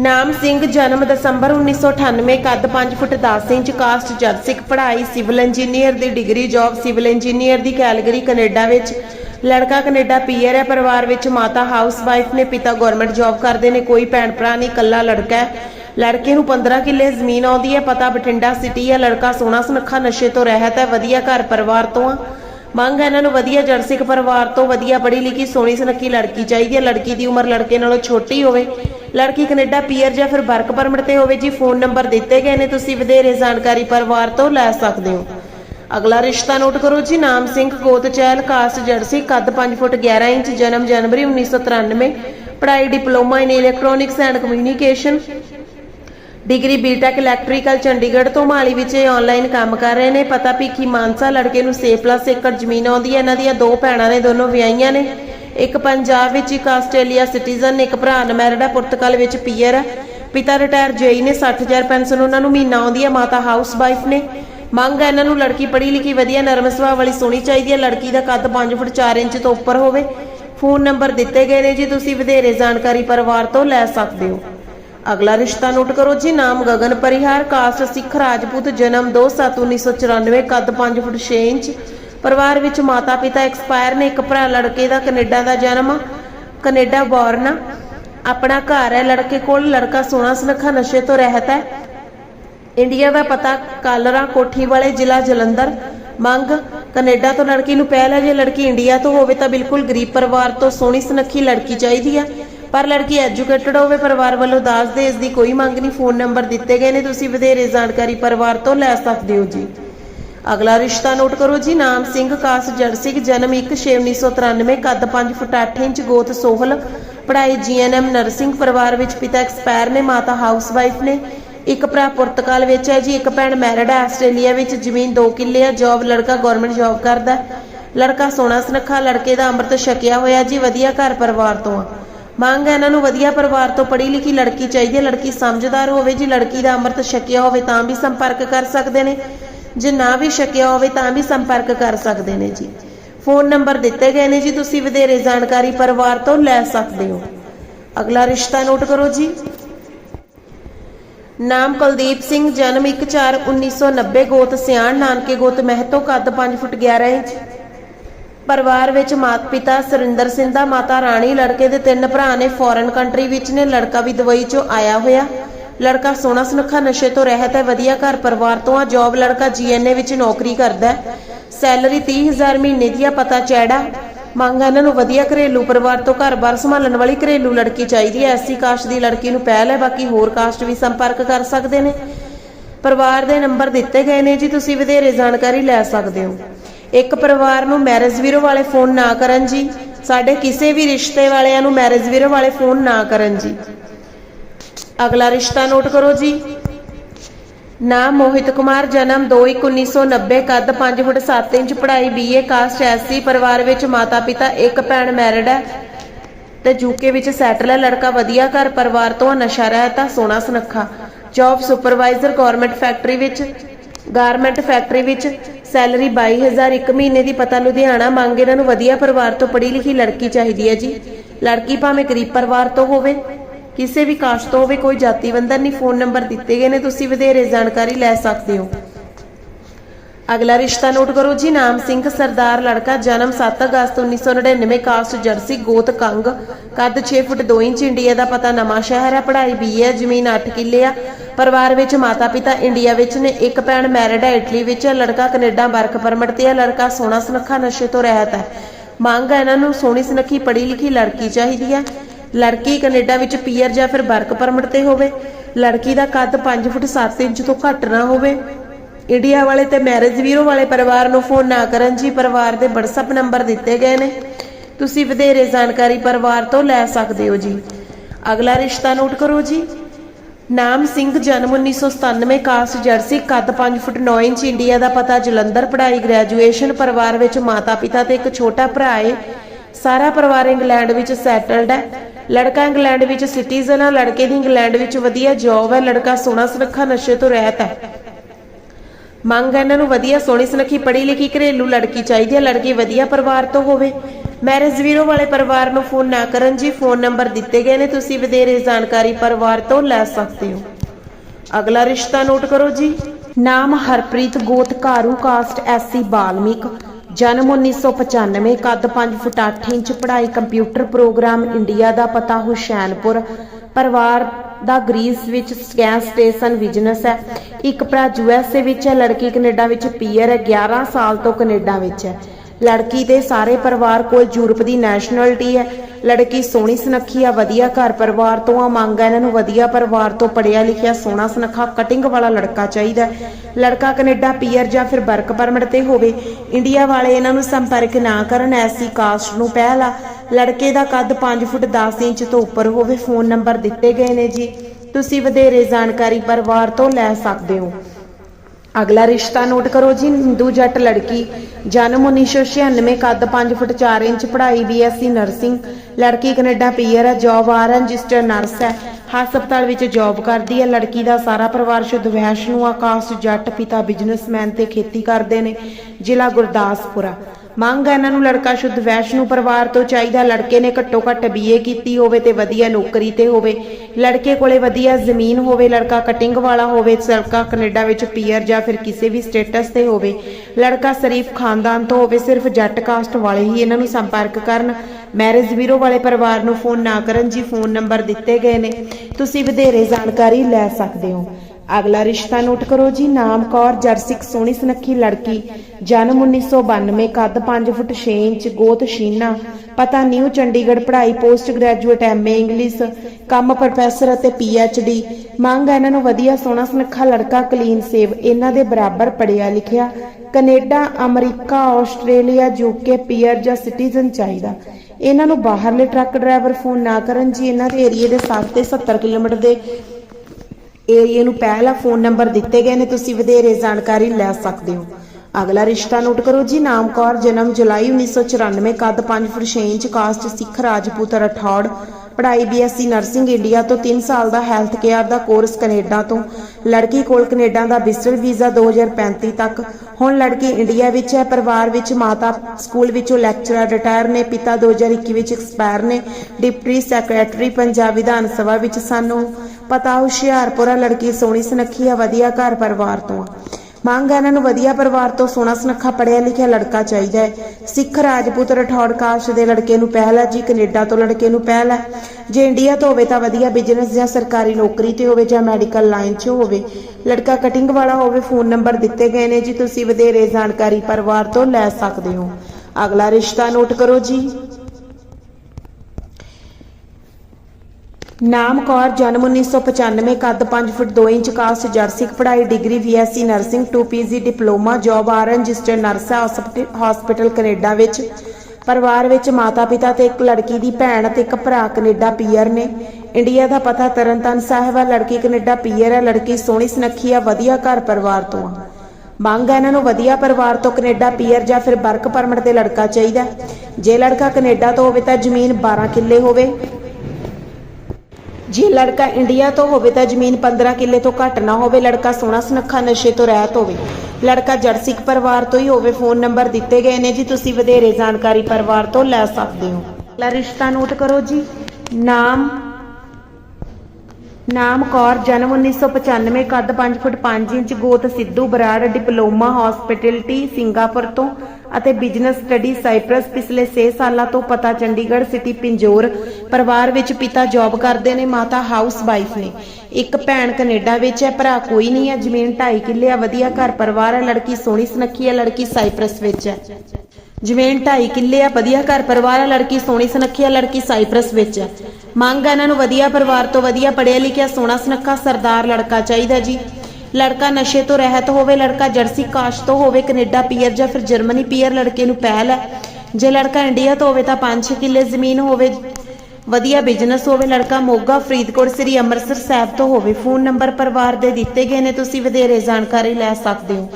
ਨਾਮ ਸਿੰਘ, ਜਨਮ ਦਸੰਬਰ 1998 ਕੱਦ 5 ਫੁੱਟ 10 ਇੰਚ, ਕਾਸਟ ਜਰਸਿਕ ਪੜ੍ਹਾਈ, ਸਿਵਲ ਇੰਜੀਨੀਅਰ ਦੀ ਡਿਗਰੀ, ਜੌਬ ਸਿਵਲ ਇੰਜੀਨੀਅਰ ਦੀ ਕੈਲਗਰੀ ਕੈਨੇਡਾ ਵਿੱਚ। ਲੜਕਾ ਕੈਨੇਡਾ ਪੀਅਰ ਹੈ, ਪਰਿਵਾਰ ਵਿੱਚ ਮਾਤਾ ਹਾਊਸ ਵਾਈਫ ਨੇ, ਪਿਤਾ ਗਵਰਨਮੈਂਟ ਜੌਬ ਕਰਦੇ ਨੇ, ਕੋਈ ਭੈਣ ਭਰਾ ਨਹੀਂ, ਇਕੱਲਾ ਲੜਕਾ ਹੈ। ਲੜਕੇ ਨੂੰ 15 ਕਿੱਲੇ ਜ਼ਮੀਨ ਆਉਂਦੀ ਹੈ, ਪਤਾ ਬਠਿੰਡਾ ਸਿਟੀ ਹੈ, ਲੜਕਾ ਸੋਹਣਾ ਸੁਨੱਖਾ ਨਸ਼ੇ ਤੋਂ ਰਹਿਤ ਹੈ, ਵਧੀਆ ਘਰ ਪਰਿਵਾਰ ਤੋਂ ਆ। ਮੰਗ ਹੈ ਇਹਨਾਂ ਨੂੰ ਵਧੀਆ ਜਰਸਿਕ ਪਰਿਵਾਰ ਤੋਂ, ਵਧੀਆ ਪੜ੍ਹੀ ਲਿਖੀ ਸੋਹਣੀ ਸੁਨੱਖੀ ਲੜਕੀ ਚਾਹੀਦੀ ਹੈ, ਲੜਕੀ ਦੀ ਉਮਰ ਲੜਕੇ ਨਾਲੋਂ ਛੋਟੀ ਹੋਵੇ। ਲੜਕੀ ਕੈਨੇਡਾ ਪੀਆਰ ਜਾਂ ਫਿਰ ਵਰਕ ਪਰਮਿਟ ਤੇ ਹੋਵੇ ਜੀ, ਫੋਨ ਨੰਬਰ ਦਿੱਤੇ ਗਏ ਨੇ, ਤੁਸੀਂ ਵਧੇਰੇ ਜਾਣਕਾਰੀ ਪਰਿਵਾਰ ਤੋਂ ਲੈ ਸਕਦੇ ਹੋ। ਅਗਲਾ ਰਿਸ਼ਤਾ ਨੋਟ ਕਰੋ ਜੀ, ਨਾਮ ਸਿੰਘ, ਗੋਤ ਕਾਸਟ ਜਰਸੀ, ਕੱਦ 5 ਫੁੱਟ 11 ਇੰਚ, ਜਨਮ ਜਨਵਰੀ 1993 ਪੜ੍ਹਾਈ, diploma in electronics and communication. Degree BTech electrical Chandigarh ਤੋਂ ਮਾਲੀ ਵਿੱਚ ਇਹ ਆਨਲਾਈਨ ਕੰਮ ਕਰ ਰਹੇ ਨੇ। ਪਤਾ ਭੀਖੀ ਮਾਨਸਾ ਲੜਕੇ ਨੂੰ 6 ਪਲੱਸ ਏਕੜ ਜ਼ਮੀਨ ਆਉਂਦੀ ਹੈ। ਇਹਨਾਂ ਦੀਆਂ ਦੋ ਭੈਣਾਂ ਨੇ, ਦੋਨੋਂ ਵਿਆਹੀਆਂ ਨੇ। ਇੱਕ ਪੰਜਾਬ ਵਿੱਚ, ਇੱਕ ਆਸਟ੍ਰੇਲੀਆ ਸਿਟੀਜ਼ਨ, ਇੱਕ ਭਰਾ ਅਨਮੈਰਿਡ ਪੁਰਤਗਾਲ ਵਿੱਚ ਪੀਅਰ ਪਿਤਾ ਰਿਟਾਇਰ ਜੇਈ ਨੇ 60000 ਪੈਨਸ਼ਨ ਉਹਨਾਂ ਨੂੰ ਮਹੀਨਾ ਆਉਂਦੀ ਹੈ, ਮਾਤਾ ਹਾਊਸ ਵਾਈਫ ਨੇ। ਮੰਗ ਹੈ ਇਹਨਾਂ ਨੂੰ ਲੜਕੀ ਪੜ੍ਹੀ ਲਿਖੀ ਵਧੀਆ, ਨਰਮ ਸੁਭਾਅ ਵਾਲੀ ਸੋਹਣੀ ਚਾਹੀਦੀ ਹੈ। ਲੜਕੀ ਦਾ ਕੱਦ 5 ਫੁੱਟ 4 ਇੰਚ ਤੋਂ ਉੱਪਰ ਹੋਵੇ। ਫੋਨ ਨੰਬਰ ਦਿੱਤੇ ਗਏ ਨੇ ਜੀ, ਤੁਸੀਂ ਵਧੇਰੇ ਜਾਣਕਾਰੀ ਪਰਿਵਾਰ ਤੋਂ ਲੈ ਸਕਦੇ ਹੋ। ਅਗਲਾ ਰਿਸ਼ਤਾ ਨੋਟ ਕਰੋ ਜੀ, ਨਾਮ ਗਗਨ ਪਰਿਹਾਰ, ਕਾਸਟ ਸਿੱਖ ਰਾਜਪੂਤ, ਜਨਮ 2/7/1994 ਕੱਦ 5 ਫੁੱਟ 6 ਇੰਚ ਪਰਿਵਾਰ ਵਿੱਚ ਮਾਤਾ ਪਿਤਾ ਐਕਸਪਾਇਰ ਨੇ ਇੱਕ ਭਰਾ ਲੜਕੇ ਦਾ ਕੈਨੇਡਾ ਦਾ ਜਨਮ ਆ, ਕੈਨੇਡਾ ਬੌਰਨ। ਆਪਣਾ ਘਰ ਹੈ ਲੜਕੇ ਕੋਲ ਲੜਕਾ ਸੋਹਣਾ ਸੁਨੱਖਾ ਨਸ਼ੇ ਤੋਂ ਰਹਿਤ ਹੈ। ਇੰਡੀਆ ਦਾ ਪਤਾ ਕਾਲਰਾ ਕੋਠੀ ਵਾਲੇ ਜ਼ਿਲ੍ਹਾ ਜਲੰਧਰ। ਮੰਗ ਕੈਨੇਡਾ ਤੋਂ ਲੜਕੀ ਨੂੰ ਪਹਿਲ ਹੈ ਜੇ ਲੜਕੀ ਇੰਡੀਆ ਤੋਂ ਹੋਵੇ ਤਾਂ ਬਿਲਕੁਲ ਗਰੀਬ ਪਰਿਵਾਰ ਤੋਂ ਸੋਹਣੀ ਸੁਨੱਖੀ ਲੜਕੀ ਚਾਹੀਦੀ ਆ ਪਰ ਲੜਕੀ ਐਜੂਕੇਟਡ ਹੋਵੇ ਪਰਿਵਾਰ ਵੱਲੋਂ ਦਾਜ ਦੇ ਇਸ ਦੀ ਕੋਈ ਮੰਗ ਨਹੀਂ ਫੋਨ ਨੰਬਰ ਦਿੱਤੇ ਗਏ ਨੇ ਤੁਸੀਂ ਵਧੇਰੇ ਜਾਣਕਾਰੀ ਪਰਿਵਾਰ ਤੋਂ ਲੈ ਸਕਦੇ ਹੋ ਜੀ। ਅਗਲਾ ਰਿਸ਼ਤਾ ਨੋਟ ਕਰੋ ਜੀ, ਨਾਮ ਸਿੰਘ, ਕਾਸ ਜੜ ਜਨਮ 1/6/1993 ਕੱਦ 5 ਫੁੱਟ 8 ਇੰਚ, ਗੋਤ ਸੋਹਲ, ਪੜ੍ਹਾਈ ਜੀਐਨਐਮ ਨਰਸਿੰਗ ਪਰਿਵਾਰ ਵਿੱਚ ਪਿਤਾ ਐਕਸਪਾਇਰ ਨੇ, ਮਾਤਾ ਹਾਊਸਵਾਈਫ ਨੇ। ਇੱਕ ਭਰਾ ਪੁਰਤਗਾਲ ਵਿੱਚ ਹੈ ਜੀ, ਇੱਕ ਭੈਣ ਮੈਰਿਡ ਹੈ, ਆਸਟ੍ਰੇਲੀਆ ਵਿੱਚ ਜ਼ਮੀਨ 2 ਕਿੱਲੇ ਹੈ ਜੌਬ ਲੜਕਾ ਗਵਰਨਮੈਂਟ ਜੌਬ ਕਰਦਾ ਲੜਕਾ ਸੋਹਣਾ ਸੁਨੱਖਾ, ਲੜਕੇ ਦਾ ਅੰਮ੍ਰਿਤ ਛਕਿਆ ਹੋਇਆ ਜੀ, ਵਧੀਆ ਘਰ ਪਰਿਵਾਰ ਤੋਂ ਆ। ਮੰਗ ਹੈ ਇਹਨਾਂ ਨੂੰ ਵਧੀਆ ਪਰਿਵਾਰ ਤੋਂ ਪੜ੍ਹੀ ਲਿਖੀ ਲੜਕੀ ਚਾਹੀਦੀ ਹੈ, ਲੜਕੀ ਸਮਝਦਾਰ ਹੋਵੇ ਜੀ, ਲੜਕੀ ਦਾ ਅੰਮ੍ਰਿਤ ਛਕਿਆ ਹੋਵੇ ਤਾਂ ਵੀ ਸੰਪਰਕ ਕਰ ਸਕਦੇ ਨੇ। ਜੇ ਨਾ ਵੀ ਛਕਿਆ ਹੋਵੇ ਤਾਂ ਵੀ ਸੰਪਰਕ ਕਰ ਸਕਦੇ ਨੇ ਜੀ। ਫੋਨ ਨੰਬਰ ਦਿੱਤੇ ਗਏ ਨੇ ਜੀ, ਤੁਸੀਂ ਵਧੇਰੇ ਜਾਣਕਾਰੀ ਪਰਿਵਾਰ ਤੋਂ ਲੈ ਸਕਦੇ ਹੋ। ਅਗਲਾ ਰਿਸ਼ਤਾ ਨੋਟ ਕਰੋ ਜੀ। ਨਾਮ ਕੁਲਦੀਪ ਸਿੰਘ, ਜਨਮ 1/4/1990 ਗੋਤ ਸਿਆਣ, ਨਾਨਕੇ ਗੋਤ ਮਹਿਤੋ, ਕੱਦ 5 ਫੁੱਟ 11 ਇੰਚ। ਪਰਿਵਾਰ ਵਿੱਚ ਮਾਤਾ ਪਿਤਾ ਸੁਰਿੰਦਰ ਸਿੰਘ ਦਾ, ਮਾਤਾ ਰਾਣੀ, ਲੜਕੇ ਦੇ ਤਿੰਨ ਭਰਾ ਨੇ, ਫੋਰਨ ਕੰਟਰੀ ਵਿੱਚ ਨੇ, ਲੜਕਾ ਵੀ ਦੁਬਈ ਚੋਂ ਆਇਆ ਹੋਇਆ। ਲੜਕਾ ਸੋਹਣਾ ਸੁਨੱਖਾ ਨਸ਼ੇ ਤੋਂ ਰਹਿਤ ਹੈ, ਵਧੀਆ ਘਰ ਪਰਿਵਾਰ ਤੋਂ ਆ ਜੌਬ ਲੜਕਾ ਜੀਐਨਏ ਵਿੱਚ ਨੌਕਰੀ ਕਰਦਾ ਹੈ। ਸੈਲਰੀ 30000 ਮਹੀਨੇ ਦੀ ਆ, ਪਤਾ ਚੈੜਾ ਮੰਗ ਇਹਨਾਂ ਨੂੰ ਵਧੀਆ ਘਰੇਲੂ ਪਰਿਵਾਰ ਤੋਂ ਘਰ-ਬਾਰ ਸੰਭਾਲਣ ਵਾਲੀ ਘਰੇਲੂ ਲੜਕੀ ਚਾਹੀਦੀ ਹੈ। ਐਸੀ ਕਾਸਟ ਦੀ ਲੜਕੀ ਨੂੰ ਪਹਿਲ ਹੈ, ਬਾਕੀ ਹੋਰ ਕਾਸਟ ਵੀ ਸੰਪਰਕ ਕਰ ਸਕਦੇ ਨੇ। ਪਰਿਵਾਰ ਦੇ ਨੰਬਰ ਦਿੱਤੇ ਗਏ ਨੇ ਜੀ, ਤੁਸੀਂ ਵਧੇਰੇ ਜਾਣਕਾਰੀ ਲੈ ਸਕਦੇ ਹੋ। ਇੱਕ ਪਰਿਵਾਰ ਨੂੰ ਮੈਰਿਜ ਵੀਰੋ ਵਾਲੇ ਫੋਨ ਨਾ ਕਰਨ ਜੀ। ਸਾਡੇ ਕਿਸੇ ਵੀ ਰਿਸ਼ਤੇ ਵਾਲਿਆਂ ਨੂੰ ਮੈਰਿਜ ਵੀਰੋ ਵਾਲੇ ਫੋਨ ਨਾ ਕਰਨ ਜੀ। ਅਗਲਾ ਰਿਸ਼ਤਾ ਨੋਟ ਕਰੋ ਜੀ। ਨਾਮ ਮੋਹਿਤ ਕੁਮਾਰ, ਜਨਮ 2/1990 ਕੱਦ 5 ਫੁੱਟ 7 ਇੰਚ, ਪੜ੍ਹਾਈ ਬੀਏ ਕਾਸਟ ਐਸਸੀ ਪਰਿਵਾਰ ਵਿੱਚ ਮਾਤਾ ਪਿਤਾ ਇੱਕ ਭੈਣ ਮੈਰਿਡ ਹੈ। ਤੇ ਯੂਕੇ ਵਿੱਚ ਸੈਟਲ ਹੈ, ਲੜਕਾ ਵਧੀਆ ਘਰ, ਪਰਿਵਾਰ ਤੋਂ ਨਸ਼ਾ ਰਹਿਤਾ ਸੋਹਣਾ ਸੁਨੱਖਾ। ਜੌਬ ਸੁਪਰਵਾਈਜ਼ਰ ਗਵਰਨਮੈਂਟ ਫੈਕਟਰੀ ਵਿੱਚ ਗਾਰਮੈਂਟ ਫੈਕਟਰੀ ਵਿੱਚ ਸੈਲਰੀ 22000 ਇੱਕ ਮਹੀਨੇ ਦੀ। ਪਤਾ ਲੁਧਿਆਣਾ ਮੰਗ ਇਹਨਾਂ ਨੂੰ ਵਧੀਆ ਪਰਿਵਾਰ ਤੋਂ ਪੜ੍ਹੀ ਲਿਖੀ ਲੜਕੀ ਚਾਹੀਦੀ ਹੈ ਜੀ। ਲੜਕੀ ਭਾਵੇਂ ਗਰੀਬ ਪਰਿਵਾਰ ਤੋਂ ਹੋਵੇ ਕਿਸੇ ਵੀ ਕਾਸਟ ਤੋਂ ਹੋਵੇ ਕੋਈ ਜਾਤੀ ਬੰਧਨ ਨਹੀਂ ਫੋਨ ਨੰਬਰ ਦਿੱਤੇ ਗਏ ਨੇ, ਤੁਸੀਂ ਵਧੇਰੇ ਜਾਣਕਾਰੀ ਲੈ ਸਕਦੇ ਹੋ। ਅਗਲਾ ਰਿਸ਼ਤਾ ਨੋਟ ਕਰੋ ਜੀ, ਨਾਮ ਸਿੰਘ, ਸਰਦਾਰ, ਲੜਕਾ, ਜਨਮ 7 ਅਗਸਤ 1999 ਕਾਸਟ ਜਰਸੀ, ਗੋਤ, ਕੰਗ, ਕੱਦ 6 ਫੁੱਟ 2 ਇੰਚ, ਇੰਡੀਆ ਦਾ ਪਤਾ ਨਵਾਂ ਸ਼ਹਿਰ ਹੈ, ਪੜ੍ਹਾਈ ਬੀਏ ਹੈ, ਜ਼ਮੀਨ 8 ਕਿੱਲੇ ਆ। ਪਰਿਵਾਰ ਵਿੱਚ ਮਾਤਾ ਪਿਤਾ ਇੰਡੀਆ ਵਿੱਚ ਨੇ, ਇੱਕ ਭੈਣ ਮੈਰਿਡ ਹੈ, ਇਟਲੀ ਵਿੱਚ ਹੈ, ਲੜਕਾ ਕੈਨੇਡਾ ਵਰਕ ਪਰਮਿਟ ਤੇ ਹੈ, ਲੜਕਾ ਸੋਹਣਾ ਸੁਨੱਖਾ ਨਸ਼ੇ ਤੋਂ ਰਹਿਤ ਹੈ। ਮੰਗ ਹੈ ਇਹਨਾਂ ਨੂੰ ਸੋਹਣੀ ਸੁਨੱਖੀ ਪੜ੍ਹੀ ਲਿਖੀ ਲੜਕੀ ਚਾਹੀਦੀ ਹੈ। ਲੜਕੀ ਕੈਨੇਡਾ ਵਿੱਚ ਪੀਆਰ ਜਾਂ ਫਿਰ ਵਰਕ ਪਰਮਿਟ ਤੇ ਹੋਵੇ, ਲੜਕੀ ਦਾ ਕੱਦ 5 ਫੁੱਟ 7 ਇੰਚ ਤੋਂ ਘੱਟ ਨਾ ਹੋਵੇ। ਇੰਡੀਆ ਵਾਲੇ ਤੇ ਮੈਰਿਜ ਵੀਰੋ ਵਾਲੇ ਪਰਿਵਾਰ ਨੂੰ ਫੋਨ ਨਾ ਕਰਨ ਜੀ, ਪਰਿਵਾਰ ਦੇ WhatsApp ਨੰਬਰ ਦਿੱਤੇ ਗਏ ਨੇ। ਤੁਸੀਂ ਵਧੇਰੇ ਜਾਣਕਾਰੀ ਪਰਿਵਾਰ ਤੋਂ ਲੈ ਸਕਦੇ ਹੋ ਜੀ। ਅਗਲਾ ਰਿਸ਼ਤਾ ਨੋਟ ਕਰੋ ਜੀ। ਨਾਮ ਸਿੰਘ, ਜਨਮ 1997 ਕਾਸਟ ਜਰਸੀ, ਕੱਦ 5 ਫੁੱਟ 9 ਇੰਚ, ਇੰਡੀਆ ਦਾ ਪਤਾ ਜਲੰਧਰ, ਪੜ੍ਹਾਈ, ਗ੍ਰੈਜੂਏਸ਼ਨ, ਪਰਿਵਾਰ ਵਿੱਚ ਮਾਤਾ ਪਿਤਾ ਤੇ ਇੱਕ ਛੋਟਾ ਭਰਾ ਹੈ ਸਾਰਾ ਪਰਿਵਾਰ ਇੰਗਲੈਂਡ ਵਿੱਚ ਸੈਟਲਡ ਹੈ। ਲੜਕਾ ਇੰਗਲੈਂਡ ਵਿੱਚ ਸਿਟੀਜ਼ਨ ਹੈ ਲੜਕੇ ਦੀ ਇੰਗਲੈਂਡ ਵਿੱਚ ਵਧੀਆ ਜੌਬ ਹੈ। ਲੜਕਾ ਸੋਹਣਾ ਸੁਨੱਖਾ ਨਸ਼ੇ ਤੋਂ ਰਹਿਤ ਹੈ। ਮੰਗ ਇਹਨਾਂ ਨੂੰ ਵਧੀਆ ਸੋਹਣੀ ਸੁਨੱਖੀ ਪੜ੍ਹੀ ਲਿਖੀ ਘਰੇਲੂ ਲੜਕੀ ਚਾਹੀਦੀ ਹੈ। ਲੜਕੀ ਵਧੀਆ ਪਰਿਵਾਰ ਤੋਂ ਹੋਵੇ। ਮੈਰਿਜ ਵੀਰੋ ਵਾਲੇ ਪਰਿਵਾਰ ਨੂੰ ਫੋਨ ਨਾ ਕਰਨ ਜੀ। ਫੋਨ ਨੰਬਰ ਦਿੱਤੇ ਗਏ ਨੇ। ਤੁਸੀਂ ਵਧੇਰੇ ਜਾਣਕਾਰੀ ਪਰਿਵਾਰ ਤੋਂ ਲੈ ਸਕਦੇ ਹੋ। ਅਗਲਾ ਰਿਸ਼ਤਾ ਨੋਟ ਕਰੋ ਜੀ। ਨਾਮ ਹਰਪ੍ਰੀਤ ਗੋਤ ਕਾਰੂ ਕਾਸਟ ਐਸਸੀ ਬਾਲਮੀਕ। ਜਨਮ 1995 ਕੱਦ 5 ਫੁੱਟ 8 ਇੰਚ, ਪੜ੍ਹਾਈ ਕੰਪਿਊਟਰ ਪ੍ਰੋਗਰਾਮ ਇੰਡੀਆ ਦਾ ਪਤਾ ਹੁਸੈਨਪੁਰ ਪਰਿਵਾਰ ਦਾ ਗ੍ਰੀਸ ਵਿੱਚ ਗੈਸ ਸਟੇਸ਼ਨ ਬਿਜ਼ਨਸ ਹੈ। ਇੱਕ ਭਰਾ ਯੂਐਸਏ ਵਿੱਚ ਹੈ, ਲੜਕੀ ਕੈਨੇਡਾ ਵਿੱਚ ਪੀਅਰ ਹੈ 11 ਸਾਲ ਤੋਂ ਕੈਨੇਡਾ ਵਿੱਚ ਹੈ। ਲੜਕੀ ਦੇ ਸਾਰੇ ਪਰਿਵਾਰ ਕੋਲ ਯੂਰਪ ਦੀ ਨੈਸ਼ਨੈਲਿਟੀ ਹੈ। ਲੜਕੀ ਸੋਹਣੀ ਸੁਨੱਖੀ ਆ, ਵਧੀਆ ਘਰ ਪਰਿਵਾਰ ਤੋਂ ਆ, ਮੰਗ ਹੈ ਇਹਨਾਂ ਨੂੰ ਵਧੀਆ ਪਰਿਵਾਰ ਤੋਂ ਪੜਿਆ ਲਿਖਿਆ, ਸੋਹਣਾ ਸੁਨੱਖਾ ਕਟਿੰਗ ਵਾਲਾ ਲੜਕਾ ਚਾਹੀਦਾ ਲੜਕਾ ਕੈਨੇਡਾ, ਪੀਅਰ ਜਾਂ ਫਿਰ ਵਰਕ ਪਰਮਿਟ ਤੇ ਹੋਵੇ, ਇੰਡੀਆ ਵਾਲੇ ਇਹਨਾਂ ਨੂੰ ਸੰਪਰਕ ਨਾ ਕਰਨ, ਐਸੀ ਕਾਸਟ ਨੂੰ ਪਹਿਲ ਆ। ਲੜਕੇ ਦਾ ਕੱਦ 5 ਫੁੱਟ 10 ਇੰਚ ਤੋਂ ਉੱਪਰ ਹੋਵੇ, ਫੋਨ ਨੰਬਰ ਦਿੱਤੇ ਗਏ ਨੇ ਜੀ। ਤੁਸੀਂ ਵਧੇਰੇ ਜਾਣਕਾਰੀ ਪਰਿਵਾਰ ਤੋਂ ਲੈ ਸਕਦੇ ਹੋ। ਅਗਲਾ ਰਿਸ਼ਤਾ ਨੋਟ ਕਰੋ ਜੀ ਹਿੰਦੂ ਜੱਟ ਲੜਕੀ। ਜਨਮ 1996 ਕੱਦ 5 ਫੁੱਟ 4 ਇੰਚ, ਪੜ੍ਹਾਈ ਬੀਐਸਸੀ ਨਰਸਿੰਗ। ਲੜਕੀ ਕੈਨੇਡਾ ਪੀਅਰ ਹੈ, ਜੌਬ ਆਰ ਰਜਿਸਟਰ ਨਰਸ ਹੈ। ਹਸਪਤਾਲ ਵਿੱਚ ਜੌਬ ਕਰਦੀ ਹੈ। ਲੜਕੀ ਦਾ ਸਾਰਾ ਪਰਿਵਾਰ ਸ਼ੁੱਧ ਵੈਸ਼ਨੂ ਆਕਾਸ਼ ਜੱਟ, ਪਿਤਾ ਬਿਜ਼ਨਸਮੈਨ ਤੇ ਖੇਤੀ ਕਰਦੇ ਨੇ। ਜ਼ਿਲ੍ਹਾ ਗੁਰਦਾਸਪੁਰਾ ਮੰਗ ਹੈ ਇਹਨਾਂ ਨੂੰ ਲੜਕਾ ਸ਼ੁੱਧ ਵੈਸ਼ਨੂ ਪਰਿਵਾਰ ਤੋਂ ਚਾਹੀਦਾ। ਲੜਕੇ ਨੇ ਘੱਟੋ ਘੱਟ ਬੀਏ ਕੀਤੀ ਹੋਵੇ ਤੇ ਵਧੀਆ ਨੌਕਰੀ ਤੇ ਹੋਵੇ। ਲੜਕੇ ਕੋਲੇ ਵਧੀਆ ਜ਼ਮੀਨ ਹੋਵੇ, ਲੜਕਾ ਕਟਿੰਗ ਵਾਲਾ ਹੋਵੇ, ਲੜਕਾ ਕੈਨੇਡਾ ਵਿੱਚ ਪੀਅਰ ਜਾਂ ਫਿਰ ਕਿਸੇ ਵੀ ਸਟੇਟਸ ਤੇ ਹੋਵੇ। ਲੜਕਾ ਸ਼ਰੀਫ ਖਾਨਦਾਨ ਤੋਂ ਹੋਵੇ, ਸਿਰਫ ਜੱਟ ਕਾਸਟ ਵਾਲੇ ਹੀ ਇਹਨਾਂ ਨੂੰ ਸੰਪਰਕ ਕਰਨ। ਮੈਰਿਜ ਬਿਊਰੋ ਵਾਲੇ ਪਰਿਵਾਰ ਨੂੰ ਫੋਨ ਨਾ ਕਰਨ ਜੀ ਫੋਨ ਨੰਬਰ ਦਿੱਤੇ ਗਏ ਨੇ। ਤੁਸੀਂ ਵਧੇਰੇ ਜਾਣਕਾਰੀ ਲੈ ਸਕਦੇ ਹੋ। ਅਗਲਾ ਰਿਸ਼ਤਾ ਨੋਟ ਕਰੋ ਜੀ, ਨਾਮ ਕੌਰ ਜਰਸਿਕ ਸੋਹਣੀ ਸੁਨੱਖੀ ਲੜਕੀ, ਜਨਮ 1992 ਕੱਦ 5 ਫੁੱਟ 6 ਇੰਚ, ਗੋਤ ਸ਼ੀਨਾ, ਪਤਾ ਨਿਊ ਚੰਡੀਗੜ੍ਹ ਪੜ੍ਹਾਈ, ਪੋਸਟ ਗ੍ਰੈਜੂਏਟ ਐਮਏ ਇੰਗਲਿਸ਼, ਕੰਮ ਪ੍ਰੋਫੈਸਰ ਅਤੇ ਡੀ, ਮੰਗ ਇਹਨਾਂ ਨੂੰ ਵਧੀਆ ਸੋਹਣਾ ਸੁਨੱਖਾ ਲੜਕਾ, ਕਲੀਨ, ਸੇਵ, ਇਹਨਾਂ ਦੇ ਬਰਾਬਰ ਪੜਿਆ ਲਿਖਿਆ, Canada, America, Australia UK PR ਜਾਂ ਸਿਟੀਜ਼ਨ ਚਾਹੀਦਾ। ਇਹਨਾਂ ਨੂੰ ਬਾਹਰਲੇ ਟਰੱਕ ਡਰਾਈਵਰ ਫੋਨ ਨਾ ਕਰਨ ਜੀ, ਇਹਨਾਂ ਦੇ ਏਰੀਏ ਦੇ 60 ਤੇ 70 ਕਿਲੋਮੀਟਰ ਦੇ ਏਰੀਏ ਨੂੰ ਪਹਿਲਾ ਫੋਨ ਨੰਬਰ ਦਿੱਤੇ ਗਏ ਨੇ, ਤੁਸੀਂ ਵਧੇਰੇ ਜਾਣਕਾਰੀ ਲੈ ਸਕਦੇ ਹੋ। ਅਗਲਾ ਰਿਸ਼ਤਾ ਨੋਟ ਕਰੋ ਜੀ, ਨਾਮ ਕੌਰ, ਜਨਮ ਜੁਲਾਈ 1994 ਕੱਦ 5 foot 6 inch, caste Sikh Rajput Rathore. ਪੜ੍ਹਾਈ ਬੀਐਸਸੀ ਨਰਸਿੰਗ ਇੰਡੀਆ ਤੋਂ 3 ਸਾਲ ਦਾ ਹੈਲਥ ਕੇਅਰ ਦਾ ਕੋਰਸ ਕੈਨੇਡਾ ਤੋਂ। ਲੜਕੀ ਕੋਲ ਕੈਨੇਡਾ ਦਾ ਵਿਜ਼ਟਰ ਵੀਜ਼ਾ 2035 ਤੱਕ। ਹੁਣ ਲੜਕੀ ਇੰਡੀਆ ਵਿੱਚ ਹੈ, ਪਰਿਵਾਰ ਵਿੱਚ ਮਾਤਾ ਸਕੂਲ ਵਿੱਚੋਂ ਲੈਕਚਰਰ ਰਿਟਾਇਰ ਨੇ, ਪਿਤਾ 2021 ਵਿੱਚ ਐਕਸਪਾਇਰ ਨੇ, ਡਿਪਟੀ ਸੈਕਟਰੀ ਪੰਜਾਬ ਵਿਧਾਨ ਸਭਾ ਵਿੱਚ ਸਾਨੂੰ ਪਤਾ ਹੁਸ਼ਿਆਰਪੁਰਾ ਲੜਕੀ ਸੋਹਣੀ ਸੁਨੱਖੀ ਆ, ਵਧੀਆ ਘਰ ਪਰਿਵਾਰ ਤੋਂ ਆ। ਮੰਗ ਹੈ ਇਹਨਾਂ ਨੂੰ ਵਧੀਆ ਪਰਿਵਾਰ ਤੋਂ ਸੋਹਣਾ ਸੁਨੱਖਾ ਪੜਿਆ ਲਿਖਿਆ ਲੜਕਾ ਚਾਹੀਦਾ ਹੈ। ਸਿੱਖ ਰਾਜਪੂਤ ਰਠੌੜ ਕਾਸ਼ ਦੇ ਲੜਕੇ ਨੂੰ ਪਹਿਲ ਹੈ, ਜੀ ਕੈਨੇਡਾ ਤੋਂ ਲੜਕੇ ਨੂੰ ਪਹਿਲ ਹੈ। ਜੇ ਇੰਡੀਆ ਤੋਂ ਹੋਵੇ ਤਾਂ ਵਧੀਆ ਬਿਜ਼ਨਸ ਜਾਂ ਸਰਕਾਰੀ ਨੌਕਰੀ ਤੇ ਹੋਵੇ ਜਾਂ ਮੈਡੀਕਲ ਲਾਈਨ 'ਚ ਹੋਵੇ। ਲੜਕਾ ਕਟਿੰਗ ਵਾਲਾ ਹੋਵੇ ਫੋਨ ਨੰਬਰ ਦਿੱਤੇ ਗਏ ਨੇ ਜੀ, ਤੁਸੀਂ ਵਧੇਰੇ ਜਾਣਕਾਰੀ ਪਰਿਵਾਰ ਤੋਂ ਲੈ ਸਕਦੇ ਹੋ। ਅਗਲਾ ਰਿਸ਼ਤਾ ਨੋਟ ਕਰੋ ਜੀ। ਨਾਮ ਕੌਰ, ਜਨਮ 1995 ਕੱਦ 5 ਫੁੱਟ 2 ਇੰਚ, ਕਾਸਟ ਜਰਸਿਕ ਪੜ੍ਹਾਈ degree BSc nursing 2 PG diploma job R registered nurse hospital Canada ਵਿੱਚ। ਪਰਿਵਾਰ ਵਿੱਚ ਮਾਤਾ ਪਿਤਾ ਤੇ ਇੱਕ ਲੜਕੀ ਦੀ ਭੈਣ ਅਤੇ ਇੱਕ ਭਰਾ ਕੈਨੇਡਾ ਪੀਆਰ ਨੇ। ਇੰਡੀਆ ਦਾ ਪਤਾ ਤਰਨਤਾਰਨ ਸਾਹਿਬ ਆ, ਲੜਕੀ ਕੈਨੇਡਾ ਪੀਅਰ ਹੈ ਲੜਕੀ ਸੋਹਣੀ, ਸੁਨੱਖੀ ਆ, ਵਧੀਆ ਘਰ ਪਰਿਵਾਰ ਤੋਂ ਆ। ਮੰਗ ਹੈ ਇਹਨਾਂ ਨੂੰ ਵਧੀਆ ਪਰਿਵਾਰ ਤੋਂ ਕੈਨੇਡਾ ਪੀਅਰ ਜਾਂ ਫਿਰ ਵਰਕ ਪਰਮਿਟ ਤੇ ਲੜਕਾ ਚਾਹੀਦਾ। ਜੇ ਲੜਕਾ ਕੈਨੇਡਾ ਤੋਂ ਹੋਵੇ ਤਾਂ ਜ਼ਮੀਨ 12 ਕਿੱਲੇ ਹੋਵੇ। ਜੇ ਲੜਕਾ ਇੰਡੀਆ ਤੋਂ ਹੋਵੇ ਤਾਂ ਜ਼ਮੀਨ 15 ਕਿੱਲੇ ਤੋਂ ਘੱਟ ਨਾ ਹੋਵੇ, ਲੜਕਾ ਸੋਹਣਾ ਸੁਨੱਖਾ ਨਸ਼ੇ ਤੋਂ ਰਹਿਤ ਹੋਵੇ। ਲੜਕਾ ਜਰਸਿਕ ਪਰਿਵਾਰ ਤੋਂ ਹੀ ਹੋਵੇ, ਫੋਨ ਨੰਬਰ ਦਿੱਤੇ ਗਏ ਨੇ ਜੀ, ਤੁਸੀਂ ਵਧੇਰੇ ਜਾਣਕਾਰੀ ਪਰਿਵਾਰ ਤੋਂ ਲੈ ਸਕਦੇ ਹੋ। ਅਗਲਾ ਰਿਸ਼ਤਾ ਨੋਟ ਕਰੋ ਜੀ। ਨਾਮ ਨਾਮ ਕੌਰ, ਜਨਮ 1995 ਕੱਦ 5 ਫੁੱਟ 5 ਇੰਚ, ਗੋਤ Sidhu, Brar diploma hospitality Singapore ਤੋਂ ਅਤੇ ਬਿਜ਼ਨਸ ਸਟੱਡੀ ਸਾਈਪ੍ਰਸ ਪਿਛਲੇ 6 ਸਾਲਾਂ ਤੋਂ ਪਤਾ, ਚੰਡੀਗੜ੍ਹ ਸਿਟੀ ਪਿੰਜੋਰ, ਪਰਿਵਾਰ ਵਿੱਚ ਪਿਤਾ ਜੌਬ ਕਰਦੇ ਨੇ, ਮਾਤਾ ਹਾਊਸ ਵਾਈਫ ਨੇ। ਇੱਕ ਭੈਣ ਕੈਨੇਡਾ ਵਿੱਚ ਹੈ, ਭਰਾ ਕੋਈ ਨਹੀਂ ਹੈ, ਜ਼ਮੀਨ 2.5 ਕਿੱਲੇ ਆ, ਵਧੀਆ ਘਰ ਪਰਿਵਾਰ ਹੈ, ਲੜਕੀ ਸੋਹਣੀ ਸੁਨੱਖੀ ਹੈ, ਲੜਕੀ ਸਾਈਪ੍ਰਸ ਵਿੱਚ ਹੈ। ਜ਼ਮੀਨ 2.5 ਕਿੱਲੇ ਆ, ਵਧੀਆ ਘਰ ਪਰਿਵਾਰ ਹੈ ਲੜਕੀ ਸੋਹਣੀ ਸੁਨੱਖੀ ਹੈ ਲੜਕੀ ਸਾਈਪ੍ਰਸ ਵਿੱਚ ਹੈ ਮੰਗ ਹੈ ਇਹਨਾਂ ਨੂੰ ਵਧੀਆ ਪਰਿਵਾਰ ਤੋਂ ਵਧੀਆ ਪੜ੍ਹਿਆ ਲਿਖਿਆ, ਸੋਹਣਾ ਸੁਨੱਖਾ ਸਰਦਾਰ ਲੜਕਾ ਚਾਹੀਦਾ ਜੀ। ਲੜਕਾ ਨਸ਼ੇ ਤੋਂ ਰਹਿਤ ਹੋਵੇ, ਲੜਕਾ ਜਰਸੀ ਕਾਸ਼ ਤੋਂ ਹੋਵੇ, ਕੈਨੇਡਾ ਪੀਅਰ ਜਾਂ ਫਿਰ ਜਰਮਨੀ ਪੀਅਰ ਲੜਕੇ ਨੂੰ ਪਹਿਲ ਹੈ ਜੇ ਲੜਕਾ ਇੰਡੀਆ ਤੋਂ ਹੋਵੇ ਤਾਂ 5-6 ਕਿੱਲੇ ਜ਼ਮੀਨ ਹੋਵੇ, ਵਧੀਆ ਬਿਜ਼ਨਸ ਹੋਵੇ, ਲੜਕਾ ਮੋਗਾ, ਫਰੀਦਕੋਟ, ਸ੍ਰੀ ਅੰਮ੍ਰਿਤਸਰ ਸਾਹਿਬ ਤੋਂ ਹੋਵੇ। ਫੋਨ ਨੰਬਰ ਪਰਿਵਾਰ ਦੇ ਦਿੱਤੇ ਗਏ ਨੇ, ਤੁਸੀਂ ਵਧੇਰੇ ਜਾਣਕਾਰੀ ਲੈ ਸਕਦੇ ਹੋ।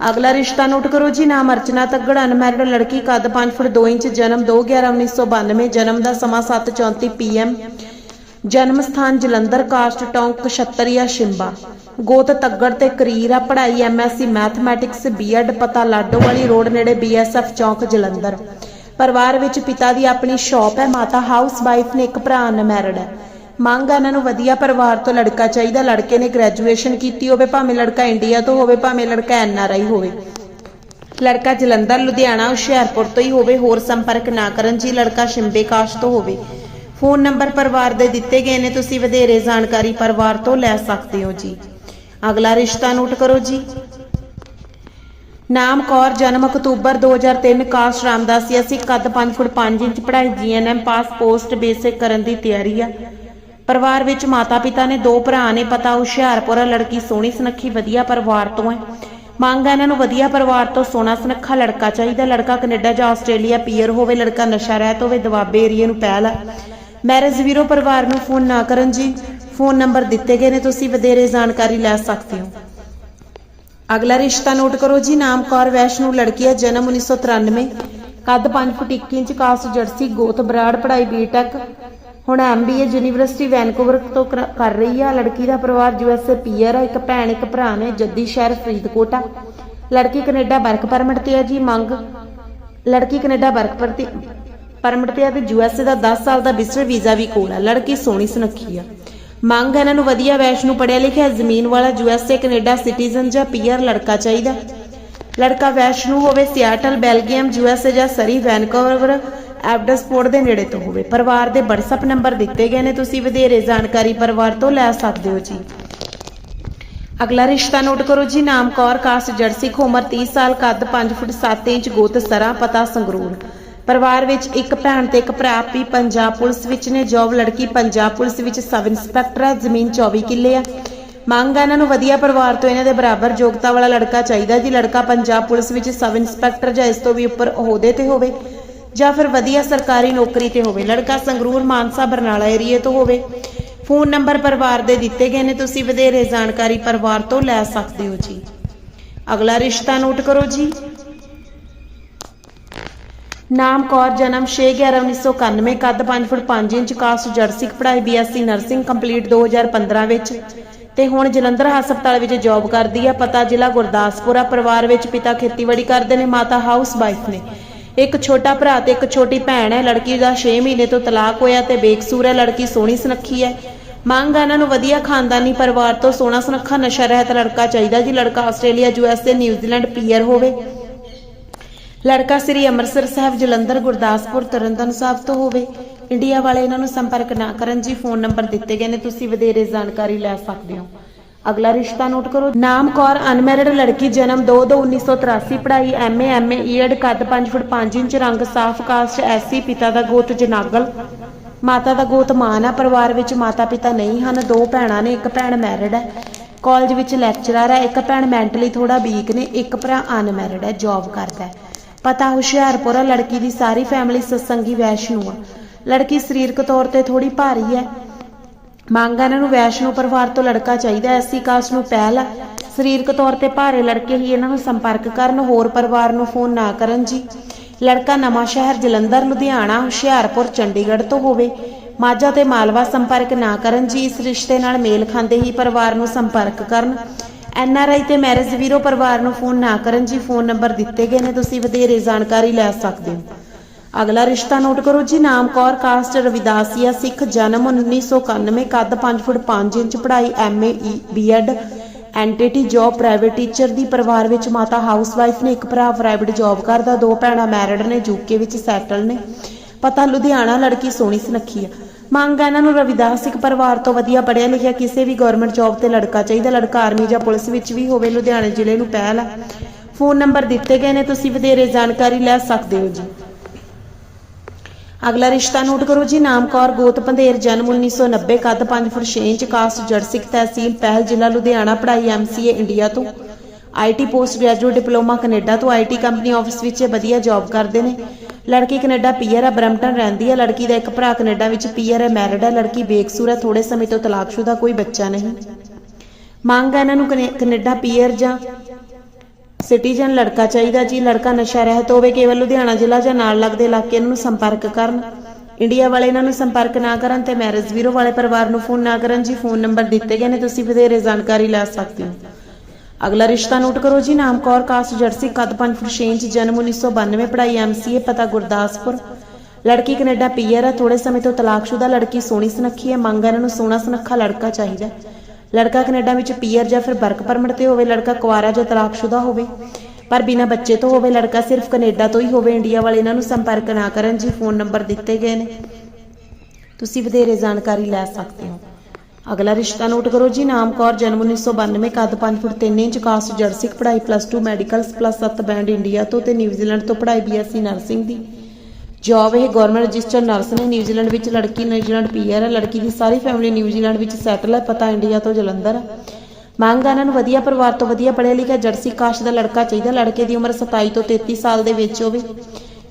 ਅਗਲਾ ਰਿਸ਼ਤਾ ਨੋਟ ਕਰੋ ਜੀ, ਨਾਮ ਅਰਚਨਾ ਤੱਗੜ ਅਨਮੈਰਿਡ ਲੜਕੀ, ਕੱਦ 5 ਫੁੱਟ 2 ਇੰਚ, ਜਨਮ 2/11/1992 ਜਨਮ ਦਾ ਸਮਾਂ 7:34 ਪੀਐਮ ਜਨਮ ਸਥਾਨ ਜਲੰਧਰ, ਕਾਸਟ ਟੌਂਕ ਕਸ਼ਤਰੀਆ ਸ਼ਿੰਬਾ। ਗੋਤ ਤੱਗੜ ਤੇ ਕਰੀਰ ਆ, ਪੜ੍ਹਾਈ ਐਮਐਸਸੀ ਮੈਥਮੈਟਿਕਸ ਬੀਐਡ ਪਤਾ ਲਾਡੋ ਵਾਲੀ ਰੋਡ ਨੇੜੇ ਬੀਐਸਐਫ ਚੌਂਕ, ਜਲੰਧਰ। ਪਰਿਵਾਰ ਵਿੱਚ ਪਿਤਾ ਦੀ ਆਪਣੀ ਸ਼ਾਪ ਹੈ, ਮਾਤਾ ਹਾਊਸ ਵਾਈਫ ਨੇ ਇੱਕ ਭਰਾ ਅਨਮੈਰਿਡ ਹੈ। ਮੰਗ ਹੈ ਇਹਨਾਂ ਨੂੰ ਵਧੀਆ ਪਰਿਵਾਰ ਤੋਂ ਲੜਕਾ ਚਾਹੀਦਾ, ਲੜਕੇ ਨੇ ਗ੍ਰੈਜੂਏਸ਼ਨ ਕੀਤੀ ਹੋਵੇ, ਭਾਵੇਂ ਲੜਕਾ ਇੰਡੀਆ ਤੋਂ ਹੋਵੇ, ਭਾਵੇਂ ਲੜਕਾ ਐਨਆਰਆਈ ਹੋਵੇ। ਲੜਕਾ ਜਲੰਧਰ, ਲੁਧਿਆਣਾ, ਹੁਸ਼ਿਆਰਪੁਰ ਤੋਂ ਹੀ ਹੋਵੇ, ਹੋਰ ਸੰਪਰਕ ਨਾ ਕਰਨ ਜੀ, ਲੜਕਾ ਸ਼ਿੰਬੇ ਕਾਸ਼ ਤੋਂ ਹੋਵੇ। ਫੋਨ ਨੰਬਰ ਪਰਿਵਾਰ ਦੇ ਦਿੱਤੇ ਗਏ ਨੇ, ਤੁਸੀਂ ਵਧੇਰੇ ਜਾਣਕਾਰੀ ਪਰਿਵਾਰ ਤੋਂ ਲੈ ਸਕਦੇ ਹੋ ਜੀ। ਅਗਲਾ ਰਿਸ਼ਤਾ ਨੋਟ ਕਰੋ ਜੀ। ਨਾਮ ਕੌਰ, ਜਨਮ ਅਕਤੂਬਰ 2003 ਕਾਸਟ ਰਾਮਦਾਸੀਆ ਸੀ ਕੱਦ 5 ਫੁੱਟ 5 ਇੰਚ ਪੜ੍ਹਾਈ ਜੀਐਨਐਮ ਪਾਸ, ਪੋਸਟ, ਬੇਸਿਕ ਕਰਨ ਦੀ ਤਿਆਰੀ ਆ। ਪਰਿਵਾਰ ਵਿੱਚ ਮਾਤਾ ਪਿਤਾ ਨੇ ਦੋ ਭਰਾ ਨੇ ਪਤਾ ਹੁਸ਼ਿਆਰਪੁਰ ਆ, ਲੜਕੀ ਸੋਹਣੀ ਸੁਨੱਖੀ ਵਧੀਆ ਪਰਿਵਾਰ ਤੋਂ ਹੈ। ਮੰਗ ਹੈ ਇਹਨਾਂ ਨੂੰ ਵਧੀਆ ਪਰਿਵਾਰ ਤੋਂ ਸੋਹਣਾ ਸੁਨੱਖਾ ਲੜਕਾ ਚਾਹੀਦਾ। ਲੜਕਾ ਕੈਨੇਡਾ ਜਾਂ ਆਸਟ੍ਰੇਲੀਆ ਪੀਅਰ ਹੋਵੇ ਲੜਕਾ ਨਸ਼ਾ ਰਹਿਤ ਹੋਵੇ ਦਵਾਬੇ ਏਰੀਏ ਨੂੰ ਪਹਿਲ ਹੈ ਮੈਰਿਜ ਵੀਰੋ ਪਰਿਵਾਰ ਨੂੰ ਫੋਨ ਨਾ ਕਰਨ ਜੀ। ਫੋਨ ਨੰਬਰ ਦਿੱਤੇ ਗਏ ਨੇ ਤੁਸੀਂ ਵਧੇਰੇ ਜਾਣਕਾਰੀ ਲੈ ਸਕਦੇ ਹੋ। ਅਗਲਾ ਰਿਸ਼ਤਾ ਨੋਟ ਕਰੋ ਜੀ। ਨਾਮ ਕੌਰ ਵੈਸ਼ਨੂ ਲੜਕੀ ਹੈ ਜਨਮ 1993 ਕੱਦ 5 ਫੁੱਟ 1 ਇੰਚ ਕਾਸਟ ਜਰਸੀ ਗੋਤ ਬਰਾੜ ਪੜ੍ਹਾਈ ਬੀਟੈਕ ਹੁਣ ਐਮਬੀਏ ਯੂਨੀਵਰਸਿਟੀ ਵੈਨਕੂਵਰ ਤੋਂ ਕਰ ਰਹੀ ਆ। ਲੜਕੀ ਦਾ ਪਰਿਵਾਰ ਯੂਐਸਏ ਪੀਆਰ ਆ। ਇੱਕ ਭੈਣ, ਇੱਕ ਭਰਾ ਨੇ ਜੱਦੀ ਸ਼ਹਿਰ ਫਰੀਦਕੋਟ। ਆ ਲੜਕੀ ਕੈਨੇਡਾ ਵਰਕ ਪਰਮਿਟ ਤੇ ਆ ਜੀ, ਮੰਗ। ਲੜਕੀ ਕੈਨੇਡਾ ਵਰਕ ਪਰਮਿਟ ਤੇ ਆ ਤੇ ਯੂਐਸਏ ਦਾ 10 ਸਾਲ ਦਾ ਵਿਜ਼ਟਰ ਵੀਜ਼ਾ ਵੀ ਕੋਲ ਆ। ਲੜਕੀ ਸੋਹਣੀ ਸੁਨੱਖੀ ਆ। ਮੰਗ ਇਹਨਾਂ ਨੂੰ ਵਧੀਆ ਵੈਸ਼ ਨੂੰ ਪੜਿਆ ਲਿਖਿਆ। ਜ਼ਮੀਨ ਵਾਲਾ ਯੂਐਸਏ ਕੈਨੇਡਾ ਸਿਟੀਜ਼ਨ ਜਾਂ ਪੀਆਰ ਲੜਕਾ ਚਾਹੀਦਾ। ਲੜਕਾ ਵੈਸ਼ ਹੋਵੇ ਸਿਆਟਲ ਬੈਲਜੀਅਮ ਯੂਐਸਏ ਜਾਂ ਸਰੀ ਵੈਨਕੂਵਰ ਐਬਡਸਪੋਰਟ ਦੇ ਨੇੜੇ ਤੋਂ ਹੋਵੇ। ਪਰਿਵਾਰ ਦੇ WhatsApp ਨੰਬਰ ਦਿੱਤੇ ਗਏ ਨੇ, ਤੁਸੀਂ ਵਧੇਰੇ ਜਾਣਕਾਰੀ ਪਰਿਵਾਰ ਤੋਂ ਲੈ ਸਕਦੇ ਹੋ ਜੀ। ਅਗਲਾ ਰਿਸ਼ਤਾ ਨੋਟ ਕਰੋ ਜੀ, ਨਾਮ ਕੌਰ, ਕਾਸਟ ਜਰਸਿਕ ਉਮਰ 30 ਸਾਲ, ਕੱਦ 5 ਫੁੱਟ 7 ਇੰਚ, ਗੋਤ, ਸਰਾ, ਪਤਾ, ਸੰਗਰੂਰ। ਪਰਿਵਾਰ ਵਿੱਚ ਇੱਕ ਭੈਣ ਤੇ ਇੱਕ ਭਰਾ ਵੀ ਪੰਜਾਬ ਪੁਲਿਸ ਵਿੱਚ ਨੇ, ਜੌਬ ਲੜਕੀ ਪੰਜਾਬ ਪੁਲਿਸ ਵਿੱਚ ਸਬ ਇੰਸਪੈਕਟਰ ਹੈ, ਜ਼ਮੀਨ 24 ਕਿੱਲੇ ਆ। ਮੰਗ ਹੈ ਇਹਨਾਂ ਨੂੰ ਵਧੀਆ ਪਰਿਵਾਰ ਤੋਂ ਇਹਨਾਂ ਦੇ ਬਰਾਬਰ ਯੋਗਤਾ ਵਾਲਾ ਲੜਕਾ ਚਾਹੀਦਾ ਜੀ। ਲੜਕਾ ਪੰਜਾਬ ਪੁਲਿਸ ਵਿੱਚ ਸਬ ਇੰਸਪੈਕਟਰ ਜਾਂ ਇਸ ਤੋਂ ਵੀ ਉੱਪਰ ਅਹੁਦੇ ਤੇ ਹੋਵੇ। ਜਾਂ ਫਿਰ ਵਧੀਆ ਸਰਕਾਰੀ ਨੌਕਰੀ ਤੇ ਹੋਵੇ। ਲੜਕਾ ਸੰਗਰੂਰ, ਮਾਨਸਾ, ਬਰਨਾਲਾ ਏਰੀਏ ਤੋਂ ਹੋਵੇ। ਫੋਨ ਨੰਬਰ ਪਰਿਵਾਰ ਦੇ ਦਿੱਤੇ ਗਏ ਨੇ। ਤੁਸੀਂ ਵਧੇਰੇ ਜਾਣਕਾਰੀ ਪਰਿਵਾਰ ਤੋਂ ਲੈ ਸਕਦੇ ਹੋ ਜੀ। ਅਗਲਾ ਰਿਸ਼ਤਾ ਨੋਟ ਕਰੋ ਜੀ। ਨਾਮ ਕੌਰ, ਜਨਮ 6/11/1991 ਕੱਦ 5 ਫੁੱਟ 5 ਇੰਚ ਕਾਸਟ ਜਰਸਿਕ ਪੜ੍ਹਾਈ ਬੀਐਸਸੀ ਨਰਸਿੰਗ ਕੰਪਲੀਟ 2015 ਵਿੱਚ। ਤੇ ਹੁਣ ਜਲੰਧਰ ਹਸਪਤਾਲ ਵਿੱਚ ਜੌਬ ਕਰਦੀ ਆ। ਪਤਾ ਜ਼ਿਲ੍ਹਾ ਗੁਰਦਾਸਪੁਰ ਪਰਿਵਾਰ ਵਿੱਚ ਪਿਤਾ ਖੇਤੀਬਾੜੀ ਕਰਦੇ ਨੇ, ਮਾਤਾ ਹਾਊਸ ਵਾਈਫ ਨੇ। ਇੱਕ ਛੋਟਾ ਭਰਾ ਤੇ ਇੱਕ ਛੋਟੀ ਭੈਣ ਹੈ। ਲੜਕੀ ਦਾ 6 ਮਹੀਨੇ ਤੋਂ ਤਲਾਕ ਹੋਇਆ ਤੇ ਬੇਕਸੂਰ ਹੈ। ਲੜਕੀ ਸੋਹਣੀ ਸੁਨੱਖੀ ਹੈ। ਮੰਗ ਇਹਨਾਂ ਨੂੰ ਵਧੀਆ ਖਾਨਦਾਨੀ ਪਰਿਵਾਰ ਤੋਂ ਸੋਹਣਾ ਸੁਨੱਖਾ ਨਸ਼ਾ ਰਹਿਤ ਲੜਕਾ ਚਾਹੀਦਾ ਜੀ। ਲੜਕਾ ਆਸਟ੍ਰੇਲੀਆ ਯੂਐਸਏ ਨਿਊਜ਼ੀਲੈਂਡ ਪੀਆਰ ਹੋਵੇ। ਲੜਕਾ ਸ੍ਰੀ ਅੰਮ੍ਰਿਤਸਰ ਸਾਹਿਬ, ਜਲੰਧਰ, ਗੁਰਦਾਸਪੁਰ, ਤਰਨਤਾਰਨ ਸਾਹਿਬ ਤੋਂ ਹੋਵੇ। ਇੰਡੀਆ ਵਾਲੇ ਇਹਨਾਂ ਨੂੰ ਸੰਪਰਕ ਨਾ ਕਰਨ ਜੀ। ਫੋਨ ਨੰਬਰ ਦਿੱਤੇ ਗਏ ਨੇ। ਤੁਸੀਂ ਵਧੇਰੇ ਜਾਣਕਾਰੀ ਲੈ ਸਕਦੇ ਹੋ। ਅਗਲਾ ਰਿਸ਼ਤਾ ਨੋਟ ਕਰੋ। ਨਾਮ ਕੌਰ, ਅਨਮੈਰਿਡ ਲੜਕੀ, ਜਨਮ 2/2/1983 ਪੜ੍ਹਾਈ ਐਮਏ ਐਮਏ ਈਐਡ ਕੱਦ 5 ਫੁੱਟ 5 ਇੰਚ, ਰੰਗ ਸਾਫ਼, ਕਾਸਟ ਐਸਸੀ ਪਿਤਾ ਦਾ ਗੋਤ ਜਨਾਗਲ। ਮਾਤਾ ਦਾ ਗੋਤ ਮਾਨ ਆ, ਪਰਿਵਾਰ ਵਿੱਚ ਮਾਤਾ ਪਿਤਾ ਨਹੀਂ ਹਨ, ਦੋ ਭੈਣਾਂ ਨੇ, ਇੱਕ ਭੈਣ ਮੈਰਿਡ ਹੈ। ਕਾਲਜ ਵਿੱਚ ਲੈਕਚਰਰ ਹੈ, ਇੱਕ ਭੈਣ ਮੈਂਟਲੀ ਥੋੜਾ ਵੀਕ ਨੇ, ਇੱਕ ਭਰਾ ਅਨਮੈਰਿਡ ਹੈ, ਜੌਬ ਕਰਦਾ ਹੈ। ਪਤਾ ਹੁਸ਼ਿਆਰਪੁਰ ਆ, ਲੜਕੀ ਦੀ ਸਾਰੀ ਫੈਮਿਲੀ ਸਤਸੰਗੀ ਵੈਸ਼ਨੂ ਆ। ਲੜਕੀ ਸਰੀਰਕ ਤੌਰ ਤੇ ਥੋੜੀ ਭਾਰੀ ਹੈ ਮੰਗ ਇਹਨਾਂ ਨੂੰ ਵੈਸ਼ਨੂ ਪਰਿਵਾਰ ਤੋਂ ਲੜਕਾ ਚਾਹੀਦਾ ਐਸੀ ਕਾਸਟ ਨੂੰ ਪਹਿਲ ਆ ਸਰੀਰਕ ਤੌਰ ਤੇ ਭਾਰੇ ਲੜਕੇ ਹੀ ਇਹਨਾਂ ਨੂੰ ਸੰਪਰਕ ਕਰਨ, ਹੋਰ ਪਰਿਵਾਰ ਨੂੰ ਫੋਨ ਨਾ ਕਰਨ ਜੀ। ਲੜਕਾ ਨਵਾਂ ਸ਼ਹਿਰ ਜਲੰਧਰ, ਲੁਧਿਆਣਾ, ਹੁਸ਼ਿਆਰਪੁਰ, ਚੰਡੀਗੜ੍ਹ ਤੋਂ ਹੋਵੇ। ਮਾਝਾ ਤੇ ਮਾਲਵਾ ਸੰਪਰਕ ਨਾ ਕਰਨ ਜੀ। ਇਸ ਰਿਸ਼ਤੇ ਨਾਲ ਮੇਲ ਖਾਂਦੇ ਹੀ ਪਰਿਵਾਰ ਨੂੰ ਸੰਪਰਕ ਕਰਨ। ਐਨ ਆਰ ਆਈ ਤੇ ਮੈਰਿਜ ਵੀਰੋ ਪਰਿਵਾਰ ਨੂੰ ਫੋਨ ਨਾ ਕਰਨ ਜੀ। ਫੋਨ ਨੰਬਰ ਦਿੱਤੇ ਗਏ ਨੇ। ਤੁਸੀਂ ਵਧੇਰੇ ਜਾਣਕਾਰੀ ਲੈ ਸਕਦੇ ਹੋ। ਅਗਲਾ ਰਿਸ਼ਤਾ ਨੋਟ ਕਰੋ ਜੀ, ਨਾਮ ਕੌਰ, ਕਾਸਟ, ਰਵਿਦਾਸੀਆ, ਸਿੱਖ, ਜਨਮ 1991 ਕੱਦ 5 ਫੁੱਟ 5 ਇੰਚ, ਪੜ੍ਹਾਈ MA BEd ETT job, private teacher ਦੀ ਪਰਿਵਾਰ ਵਿੱਚ ਮਾਤਾ ਹਾਊਸਵਾਈਫ ਨੇ ਇੱਕ ਭਰਾ, ਪ੍ਰਾਈਵੇਟ ਜੌਬ ਕਰਦਾ, ਦੋ ਭੈਣਾਂ ਮੈਰਿਡ ਨੇ, ਯੂਕੇ ਵਿੱਚ ਸੈਟਲ ਨੇ। ਪਤਾ ਲੁਧਿਆਣਾ, ਲੜਕੀ ਸੋਹਣੀ ਸੁਨੱਖੀ ਆ। ਮੰਗ ਹੈ ਇਹਨਾਂ ਨੂੰ ਰਵਿਦਾਸ ਸਿੱਖ ਪਰਿਵਾਰ ਤੋਂ ਵਧੀਆ ਪੜ੍ਹਿਆ ਲਿਖਿਆ, ਕਿਸੇ ਵੀ ਗਵਰਨਮੈਂਟ ਜੌਬ ਤੇ ਲੜਕਾ ਚਾਹੀਦਾ, ਲੜਕਾ ਆਰਮੀ ਜਾਂ ਪੁਲਿਸ ਵਿੱਚ ਵੀ ਹੋਵੇ, ਲੁਧਿਆਣੇ ਜ਼ਿਲ੍ਹੇ ਨੂੰ ਪਹਿਲ ਹੈ ਫੋਨ ਨੰਬਰ ਦਿੱਤੇ ਗਏ ਨੇ, ਤੁਸੀਂ ਵਧੇਰੇ ਜਾਣਕਾਰੀ ਲੈ ਸਕਦੇ ਹੋ ਜੀ। ਅਗਲਾ ਰਿਸ਼ਤਾ ਨੋਟ ਕਰੋ ਜੀ ਨਾਮ ਕੌਰ ਗੋਤ ਪੰਧੇਰ ਜਨਮ 1990 ਕੱਦ 5 ਫੁੱਟ 6 ਇੰਚ, ਕਾਸਟ ਜਰਸਿਕ ਤਹਿਸੀਲ ਪਹਿਲ ਜ਼ਿਲ੍ਹਾ ਲੁਧਿਆਣਾ, ਪੜ੍ਹਾਈ ਐਮਸੀਏ ਇੰਡੀਆ ਤੋਂ। IT post graduate diploma Canada ਤੋਂ ਆਈਟੀ ਕੰਪਨੀ ਆਫਿਸ ਵਿੱਚ ਵਧੀਆ ਜੌਬ ਕਰਦੇ ਨੇ। ਲੜਕੀ ਕੈਨੇਡਾ ਪੀਆਰ ਹੈ, ਬਰਮਟਨ ਰਹਿੰਦੀ ਹੈ। ਲੜਕੀ ਦਾ ਇੱਕ ਭਰਾ ਕੈਨੇਡਾ ਵਿੱਚ ਪੀਆਰ ਹੈ, ਮੈਰਿਡ ਹੈ। ਲੜਕੀ ਬੇਕਸੂਰ ਹੈ ਥੋੜੇ ਸਮੇਂ ਤੋਂ ਤਲਾਕਸ਼ੁਦਾ ਕੋਈ ਬੱਚਾ ਨਹੀਂ। ਮੰਗ ਹੈ ਇਹਨਾਂ ਨੂੰ ਕੈਨੇ- ਕੈਨੇਡਾ ਪੀਆਰ ਜਾਂ ਸਿਟੀਜ਼ਨ ਲੜਕਾ ਚਾਹੀਦਾ ਜੀ, ਲੜਕਾ ਨਸ਼ਾ ਰਹਿਤ ਹੋਵੇ, ਕੇਵਲ ਲੁਧਿਆਣਾ ਜ਼ਿਲ੍ਹਾ ਜਾਂ ਨਾਲ ਲੱਗਦੇ ਇਲਾਕੇ ਨੂੰ ਸੰਪਰਕ ਕਰਨ। ਇੰਡੀਆ ਵਾਲੇ ਇਹਨਾਂ ਨੂੰ ਸੰਪਰਕ ਨਾ ਕਰਨ ਤੇ ਮੈਰਿਜ ਵੀਰੋ ਵਾਲੇ ਪਰਿਵਾਰ ਨੂੰ ਫੋਨ ਨਾ ਕਰਨ। ਜੀ, ਫੋਨ ਨੰਬਰ ਦਿੱਤੇ ਗਏ ਨੇ, ਤੁਸੀਂ ਵਧੇਰੇ ਜਾਣਕਾਰੀ ਲੈ ਸਕਦੇ ਹੋ। ਅਗਲਾ ਰਿਸ਼ਤਾ ਨੋਟ ਕਰੋ ਜੀ, ਨਾਮ ਕੌਰ, ਕਾਸਟ, ਜਰਸੀ, ਕੱਦ 5 ਫੁੱਟ 6 ਇੰਚ, ਜਨਮ 1992 ਪੜ੍ਹਾਈ ਐਮਸੀਏ ਪਤਾ ਗੁਰਦਾਸਪੁਰ। ਲੜਕੀ ਕੈਨੇਡਾ ਪੀਆਰ ਹੈ ਥੋੜੇ ਸਮੇਂ ਤੋਂ ਤਲਾਕਸ਼ੁਦਾ, ਲੜਕੀ ਸੋਹਣੀ ਸੁਨੱਖੀ ਹੈ, ਮੰਗ ਇਹਨਾਂ ਨੂੰ ਸੋਹਣਾ ਸੁਨੱਖਾ ਲੜਕਾ ਚਾਹੀਦਾ ਹੈ। ਲੜਕਾ ਕੈਨੇਡਾ ਵਿੱਚ ਪੀਆਰ ਜਾਂ ਫਿਰ ਵਰਕ ਪਰਮਿਟ ਤੇ ਹੋਵੇ, ਲੜਕਾ ਕੁਆਰਾ ਜਾਂ ਤਲਾਕਸ਼ੁਦਾ ਹੋਵੇ, ਪਰ ਬਿਨਾਂ ਬੱਚੇ ਤੋਂ ਹੋਵੇ, ਲੜਕਾ ਸਿਰਫ ਕੈਨੇਡਾ ਤੋਂ ਹੀ ਹੋਵੇ, ਇੰਡੀਆ ਵਾਲੇ ਇਹਨਾਂ ਨੂੰ ਸੰਪਰਕ ਨਾ ਕਰਨ, ਜੀ ਫੋਨ ਨੰਬਰ ਦਿੱਤੇ ਗਏ ਨੇ। ਤੁਸੀਂ ਵਧੇਰੇ ਜਾਣਕਾਰੀ ਲੈ ਸਕਦੇ ਹੋ। ਅਗਲਾ ਰਿਸ਼ਤਾ ਨੋਟ ਕਰੋ ਜੀ, ਨਾਮ ਕੌਰ, ਜਨਮ 1992 ਕੱਦ 5 ਫੁੱਟ 3 ਇੰਚ, ਕਾਸਟ ਜਰਸਿਕ ਪੜ੍ਹਾਈ plus 2 medicals plus 7 band India ਤੋਂ ਤੇ ਨਿਊਜ਼ੀਲੈਂਡ ਤੋਂ ਪੜ੍ਹਾਈ ਬੀਐਸਸੀ ਨਰਸਿੰਗ ਦੀ। ਜੌਬ ਇਹ ਗਵਰਨਮੈਂਟ ਰਜਿਸਟਰਡ ਨਰਸ ਨੇ ਨਿਊਜ਼ੀਲੈਂਡ ਵਿੱਚ ਲੜਕੀ ਨਿਊਜ਼ੀਲੈਂਡ ਪੀਆਰ ਹੈ। ਲੜਕੀ ਦੀ ਸਾਰੀ ਫੈਮਿਲੀ ਨਿਊਜ਼ੀਲੈਂਡ ਵਿੱਚ ਸੈਟਲ ਹੈ, ਪਤਾ ਇੰਡੀਆ ਤੋਂ ਜਲੰਧਰ। ਹੈ ਮੰਗ ਆ ਇਹਨਾਂ ਨੂੰ ਵਧੀਆ ਪਰਿਵਾਰ ਤੋਂ ਵਧੀਆ ਪੜ੍ਹਿਆ ਲਿਖਿਆ, ਜਰਸੀ ਕਾਸ਼ ਦਾ ਲੜਕਾ ਚਾਹੀਦਾ, ਲੜਕੇ ਦੀ ਉਮਰ 27 ਤੋਂ 33 ਸਾਲ ਦੇ ਵਿੱਚ ਹੋਵੇ।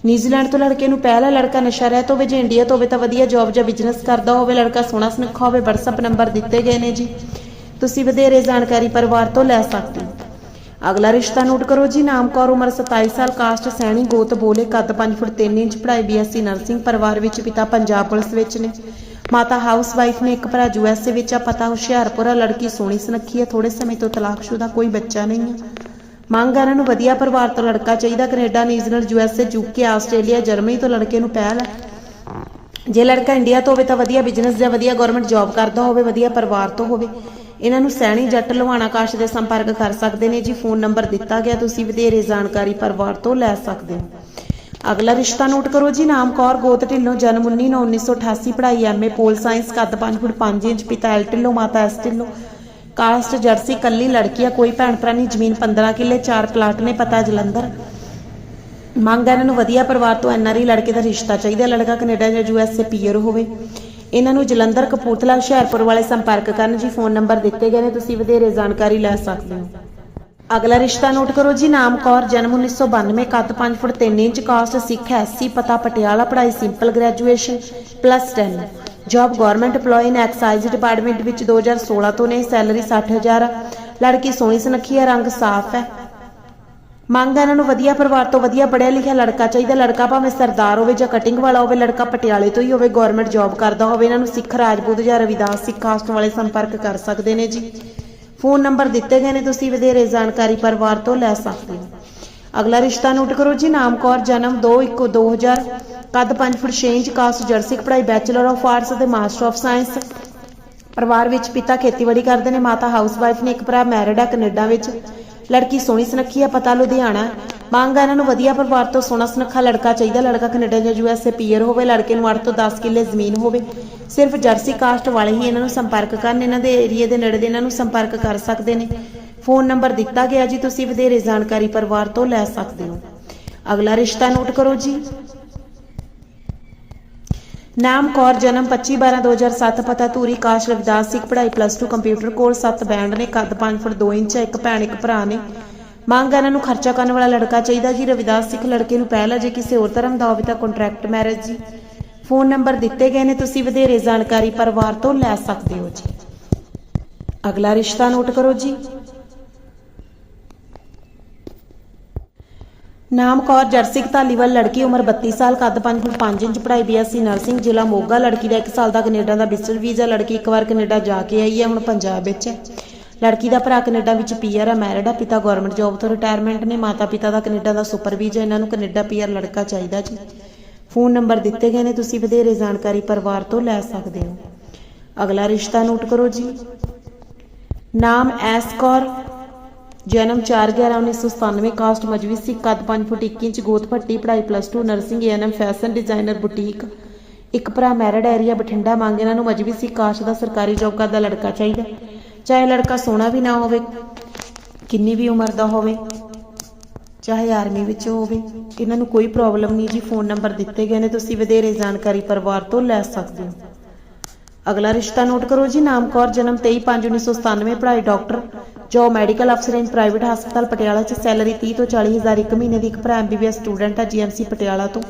ਨਿਊਜ਼ੀਲੈਂਡ ਤੋਂ ਲੜਕੇ ਨੂੰ ਪਹਿਲਾ ਲੜਕਾ ਨਸ਼ਾ ਰਹਿਤ ਹੋਵੇ, ਜੇ ਇੰਡੀਆ ਤੋਂ ਹੋਵੇ ਤਾਂ ਵਧੀਆ ਜੌਬ ਜਾਂ ਬਿਜ਼ਨਸ ਕਰਦਾ ਹੋਵੇ, ਲੜਕਾ ਸੋਹਣਾ ਸੁਨੱਖਾ ਹੋਵੇ, WhatsApp ਨੰਬਰ ਦਿੱਤੇ ਗਏ ਨੇ ਜੀ। ਤੁਸੀਂ ਵਧੇਰੇ ਜਾਣਕਾਰੀ ਪਰਿਵਾਰ ਤੋਂ ਲੈ ਸਕਦੇ ਹੋ। ਅਗਲਾ ਰਿਸ਼ਤਾ ਨੋਟ ਕਰੋ ਜੀ। ਨਾਮ ਕੌਰ, ਉਮਰ 27 ਸਾਲ, ਕਾਸਟ, ਸੈਣੀ, ਗੋਤ, ਬੋਲੇ, ਕੱਦ 5 ਫੁੱਟ 3 ਇੰਚ, ਪੜ੍ਹਾਈ ਬੀਐਸਸੀ ਨਰਸਿੰਗ, ਪਰਿਵਾਰ ਵਿੱਚ ਪਿਤਾ ਪੰਜਾਬ ਪੁਲਿਸ ਵਿੱਚ ਨੇ। ਮਾਤਾ ਹਾਊਸ ਵਾਈਫ ਨੇ ਇੱਕ ਭਰਾ ਯੂਐਸਏ ਵਿੱਚ, ਆ ਪਤਾ ਹੁਸ਼ਿਆਰਪੁਰ, ਆ ਲੜਕੀ ਸੋਹਣੀ ਸੁਨੱਖੀ ਹੈ ਥੋੜੇ ਸਮੇਂ ਤੋਂ ਤਲਾਕਸ਼ੁਦਾ, ਕੋਈ ਬੱਚਾ ਨਹੀਂ ਹੈ ਮੰਗ ਆ ਨੂੰ ਵਧੀਆ ਪਰਿਵਾਰ ਤੋਂ ਲੜਕਾ ਚਾਹੀਦਾ, Canada, New Zealand USA UK Australia, Germany ਤੋਂ ਲੜਕੇ ਨੂੰ ਪਹਿਲ ਹੈ ਜੇ ਲੜਕਾ ਇੰਡੀਆ ਤੋਂ ਹੋਵੇ ਤਾਂ ਵਧੀਆ ਬਿਜ਼ਨਸ ਜਾਂ ਵਧੀਆ ਗਵਰਨਮੈਂਟ ਜੌਬ ਕਰਦਾ ਹੋਵੇ, ਵਧੀਆ ਪਰਿਵਾਰ ਤੋਂ ਹੋਵੇ। ਇਹਨਾਂ ਨੂੰ ਸੈਣੀ ਜੱਟ ਲਵਾਣਾ ਕਾਸ਼ ਦੇ ਸੰਪਰਕ ਕਰ ਸਕਦੇ ਨੇ ਜੀ। ਫੋਨ ਨੰਬਰ ਦਿੱਤਾ ਗਿਆ, ਤੁਸੀਂ ਵਧੇਰੇ ਜਾਣਕਾਰੀ ਪਰਿਵਾਰ ਤੋਂ ਲੈ ਸਕਦੇ ਹੋ। ਅਗਲਾ ਰਿਸ਼ਤਾ ਨੋਟ ਕਰੋ ਜੀ। ਨਾਮ ਕੌਰ ਗੋਤ ਢਿੱਲੋਂ, ਜਨਮ 1988 ਪੜ੍ਹਾਈ ਐਮਏ ਪੋਲ ਸਾਇੰਸ, ਕੱਦ 5 ਫੁੱਟ 5 ਇੰਚ, ਪਿਤਾ ਐਲ ਢਿੱਲੋਂ, ਮਾਤਾ ਐਸ ਢਿੱਲੋਂ। ਕਾਸਟ ਜਰਸੀ, ਕੱਲੀ ਲੜਕੀ ਆ, ਕੋਈ ਭੈਣ ਭਰਾ ਨਹੀਂ, ਜ਼ਮੀਨ 15 ਕਿੱਲੇ 4 ਪਲਾਟ ਨੇ, ਪਤਾ ਜਲੰਧਰ। ਮੰਗ ਹੈ ਇਹਨਾਂ ਨੂੰ ਵਧੀਆ ਪਰਿਵਾਰ ਤੋਂ ਐਨਆਰਈ ਲੜਕੇ ਦਾ ਰਿਸ਼ਤਾ ਚਾਹੀਦਾ। ਲੜਕਾ ਕੈਨੇਡਾ ਜਾਂ ਯੂਐਸਏ ਪੀਅਰ ਹੋਵੇ। ਇਹਨਾਂ ਨੂੰ ਜਲੰਧਰ, ਕਪੂਰਥਲਾ, ਹੁਸ਼ਿਆਰਪੁਰ ਵਾਲੇ ਸੰਪਰਕ ਕਰਨ ਜੀ ਫੋਨ ਨੰਬਰ ਦਿੱਤੇ ਗਏ ਨੇ, ਤੁਸੀਂ ਵਧੇਰੇ ਜਾਣਕਾਰੀ ਲੈ ਸਕਦੇ ਹੋ। ਅਗਲਾ ਰਿਸ਼ਤਾ ਨੋਟ ਕਰੋ ਜੀ, ਨਾਮ ਕੌਰ, ਜਨਮ 1992 ਕੱਦ 5 foot 3 inch, caste Sikh SC ਪਤਾ ਪਟਿਆਲਾ, ਪੜ੍ਹਾਈ simple graduation, plus 10 job government EMPLOYE in excise department ਵਿੱਚ 2016 ਤੋਂ ਨੇ, ਸੈਲਰੀ 60000 ਲੜਕੀ ਸੋਹਣੀ ਸੁਨੱਖੀ ਹੈ, ਰੰਗ ਸਾਫ਼ ਹੈ। ਮੰਗ ਹੈ ਇਹਨਾਂ ਨੂੰ ਵਧੀਆ ਪਰਿਵਾਰ ਤੋਂ ਵਧੀਆ ਪੜ੍ਹਿਆ ਲਿਖਿਆ ਲੜਕਾ ਚਾਹੀਦਾ, ਲੜਕਾ ਭਾਵੇਂ ਸਰਦਾਰ ਹੋਵੇ ਜਾਂ ਕਟਿੰਗ ਵਾਲਾ ਹੋਵੇ, ਲੜਕਾ ਪਟਿਆਲੇ ਤੋਂ ਹੀ ਹੋਵੇ ਗਵਰਨਮੈਂਟ ਜੌਬ ਕਰਦਾ ਹੋਵੇ, ਇਹਨਾਂ ਨੂੰ ਸਿੱਖ ਰਾਜਪੂਤ ਜਾਂ ਰਵਿਦਾਸ ਸਿੱਖ ਕਾਸਟ ਵਾਲੇ ਸੰਪਰਕ ਕਰ ਸਕਦੇ ਨੇ ਜੀ। ਫੋਨ ਨੰਬਰ ਦਿੱਤੇ ਗਏ ਨੇ ਤੁਸੀਂ, ਵਧੇਰੇ ਜਾਣਕਾਰੀ ਪਰਿਵਾਰ ਤੋਂ ਲੈ ਸਕਦੇ ਹੋ। ਅਗਲਾ ਰਿਸ਼ਤਾ ਨੋਟ ਕਰੋ ਜੀ, ਨਾਮ ਕੌਰ, ਜਨਮ 2/1/2000 ਕੱਦ 5 ਫੁੱਟ 6 ਇੰਚ, ਕਾਸਟ ਜਰਸਿਕ ਪੜ੍ਹਾਈ ਬੈਚਲਰ ਆਫ ਆਰਟਸ ਅਤੇ ਮਾਸਟਰ ਆਫ ਸਾਇੰਸ ਪਰਿਵਾਰ ਵਿੱਚ ਪਿਤਾ ਖੇਤੀਬਾੜੀ ਕਰਦੇ ਨੇ, ਮਾਤਾ ਹਾਊਸਵਾਈਫ ਨੇ ਇੱਕ ਭਰਾ ਮੈਰਿਡ ਹੈ ਕੈਨੇਡਾ ਵਿੱਚ। ਲੜਕੀ ਸੋਹਣੀ ਸੁਨੱਖੀ ਹੈ ਪਤਾ ਲੁਧਿਆਣਾ। ਮੰਗ ਹੈ ਇਹਨਾਂ ਨੂੰ ਵਧੀਆ ਪਰਿਵਾਰ ਤੋਂ ਸੋਹਣਾ ਸੁਨੱਖਾ ਲੜਕਾ ਚਾਹੀਦਾ। ਲੜਕਾ ਕੈਨੇਡਾ ਜਾਂ ਯੂਐਸਏ ਪੀਅਰ ਹੋਵੇ, ਲੜਕੇ ਨੂੰ 8 ਤੋਂ 10 ਕਿੱਲੇ ਜ਼ਮੀਨ ਹੋਵੇ। ਸਿਰਫ ਜਰਸੀ ਕਾਸਟ ਵਾਲੇ ਹੀ ਇਹਨਾਂ ਨੂੰ ਸੰਪਰਕ ਕਰਨ, ਇਹਨਾਂ ਦੇ ਏਰੀਆ ਦੇ ਨੇੜੇ ਦੇ ਇਹਨਾਂ ਨੂੰ ਸੰਪਰਕ ਕਰ ਸਕਦੇ ਨੇ। ਫੋਨ ਨੰਬਰ ਦਿੱਤਾ ਗਿਆ ਜੀ, ਤੁਸੀਂ ਵਧੇਰੇ ਜਾਣਕਾਰੀ ਪਰਿਵਾਰ ਤੋਂ ਲੈ ਸਕਦੇ ਹੋ। ਅਗਲਾ ਰਿਸ਼ਤਾ ਨੋਟ ਕਰੋ ਜੀ। ਨਾਮ ਕੌਰ, ਜਨਮ 25/12/2007 ਪਤਾ ਧੂਰੀ, ਕਾਸ਼, ਰਵਿਦਾਸ ਸਿੱਖ, ਪੜ੍ਹਾਈ ਪਲੱਸ 2 ਕੰਪਿਊਟਰ ਕੋਰਸ 7 ਬੈਂਡ ਨੇ, ਕੱਦ 5 ਫੁੱਟ 2 ਇੰਚ, ਇੱਕ ਭੈਣ, ਇੱਕ ਭਰਾ ਨੇ। ਮੰਗ ਇਹਨਾਂ ਨੂੰ ਖਰਚਾ ਕਰਨ ਵਾਲਾ ਲੜਕਾ ਚਾਹੀਦਾ ਜੀ। ਰਵਿਦਾਸ ਸਿੱਖ ਲੜਕੇ ਨੂੰ ਪਹਿਲ ਜੇ ਕਿਸੇ ਹੋਰ ਧਰਮ ਦਾ ਹੋਵੇ ਤਾਂ ਕੰਟਰੈਕਟ ਮੈਰਿਜ ਜੀ। ਫੋਨ ਨੰਬਰ ਦਿੱਤੇ ਗਏ ਨੇ, ਤੁਸੀਂ ਵਧੇਰੇ ਜਾਣਕਾਰੀ ਪਰਿਵਾਰ ਤੋਂ ਲੈ ਸਕਦੇ ਹੋ ਜੀ। ਅਗਲਾ ਰਿਸ਼ਤਾ ਨੋਟ ਕਰੋ ਜੀ। ਨਾਮ ਕੌਰ ਜਰਸਿਕ ਧਾਲੀਵਾਲ, ਲੜਕੀ ਉਮਰ 32 ਸਾਲ, ਕੱਦ 5 ਫੁੱਟ 5 ਇੰਚ, ਪੜ੍ਹਾਈ ਬੀਐਸਸੀ ਨਰਸਿੰਗ ਜ਼ਿਲ੍ਹਾ ਮੋਗਾ, ਲੜਕੀ ਦਾ 1 ਸਾਲ ਦਾ ਕੈਨੇਡਾ ਦਾ ਵਿਜ਼ਟਰ ਵੀਜ਼ਾ, ਲੜਕੀ ਇੱਕ ਵਾਰ ਕੈਨੇਡਾ ਜਾ ਕੇ ਆਈ ਹੈ, ਹੁਣ ਪੰਜਾਬ ਵਿੱਚ ਹੈ। ਲੜਕੀ ਦਾ ਭਰਾ ਕੈਨੇਡਾ ਵਿੱਚ ਪੀਆਰ ਹੈ ਮੈਰਿਡ ਹੈ ਪਿਤਾ ਗਵਰਨਮੈਂਟ ਜੌਬ ਤੋਂ ਰਿਟਾਇਰਮੈਂਟ ਨੇ ਮਾਤਾ ਪਿਤਾ ਦਾ ਕੈਨੇਡਾ ਦਾ ਸੁਪਰ ਵੀਜ਼ਾ, ਇਹਨਾਂ ਨੂੰ ਕੈਨੇਡਾ ਪੀਆਰ ਲੜਕਾ ਚਾਹੀਦਾ ਜੀ। ਫੋਨ ਨੰਬਰ ਦਿੱਤੇ ਗਏ ਨੇ, ਤੁਸੀਂ ਵਧੇਰੇ ਜਾਣਕਾਰੀ ਪਰਿਵਾਰ ਤੋਂ ਲੈ ਸਕਦੇ ਹੋ। ਅਗਲਾ ਰਿਸ਼ਤਾ ਨੋਟ ਕਰੋ ਜੀ। ਨਾਮ ਐਸ ਕੌਰ ਜਨਮ 4/11/1997 ਕਾਸਟ ਮਜਵੀ ਸੀ। ਕੱਦ 5 ਫੁੱਟ 1 ਇੰਚ, ਗੋਤ ਭੱਟੀ, ਪੜ੍ਹਾਈ plus 2 nursing NM fashion designer boutique ਇੱਕ ਭਰਾ ਮੈਰਿਡ ਏਰੀਆ ਬਠਿੰਡਾ ਮੰਗ ਇਹਨਾਂ ਨੂੰ ਮਜਵੀ ਸੀ। ਕਾਸਟ ਦਾ ਸਰਕਾਰੀ ਜੌਬ ਕਰਦਾ ਲੜਕਾ ਚਾਹੀਦਾ। ਚਾਹੇ ਲੜਕਾ ਸੋਹਣਾ ਵੀ ਨਾ ਹੋਵੇ, ਕਿੰਨੀ ਵੀ ਉਮਰ ਦਾ ਹੋਵੇ, ਚਾਹੇ ਆਰਮੀ ਵਿੱਚ ਹੋਵੇ, ਇਹਨਾਂ ਨੂੰ ਕੋਈ ਪ੍ਰੋਬਲਮ ਨਹੀਂ ਜੀ। ਫੋਨ ਨੰਬਰ ਦਿੱਤੇ ਗਏ ਨੇ, ਤੁਸੀਂ ਵਧੇਰੇ ਜਾਣਕਾਰੀ ਪਰਿਵਾਰ ਤੋਂ ਲੈ ਸਕਦੇ ਹੋ। ਅਗਲਾ ਰਿਸ਼ਤਾ ਨੋਟ ਕਰੋ ਜੀ। ਨਾਮ ਕੌਰ, ਜਨਮ 23/5/1997 ਪੜ੍ਹਾਈ ਡਾਕਟਰ ਜੋ ਮੈਡੀਕਲ ਅਫਸਰ ਇਨ ਪ੍ਰਾਈਵੇਟ ਹਸਪਤਾਲ ਪਟਿਆਲਾ ਚ ਸੈਲਰੀ 30 ਤੋਂ 40 ਹਜ਼ਾਰ ਇੱਕ ਮਹੀਨੇ ਦੀ ਇੱਕ ਭਰਾ ਐਮਬੀਬੀਐਸ ਸਟੂਡੈਂਟ ਹੈ ਜੀਐਮਸੀ ਪਟਿਆਲਾ ਤੋਂ।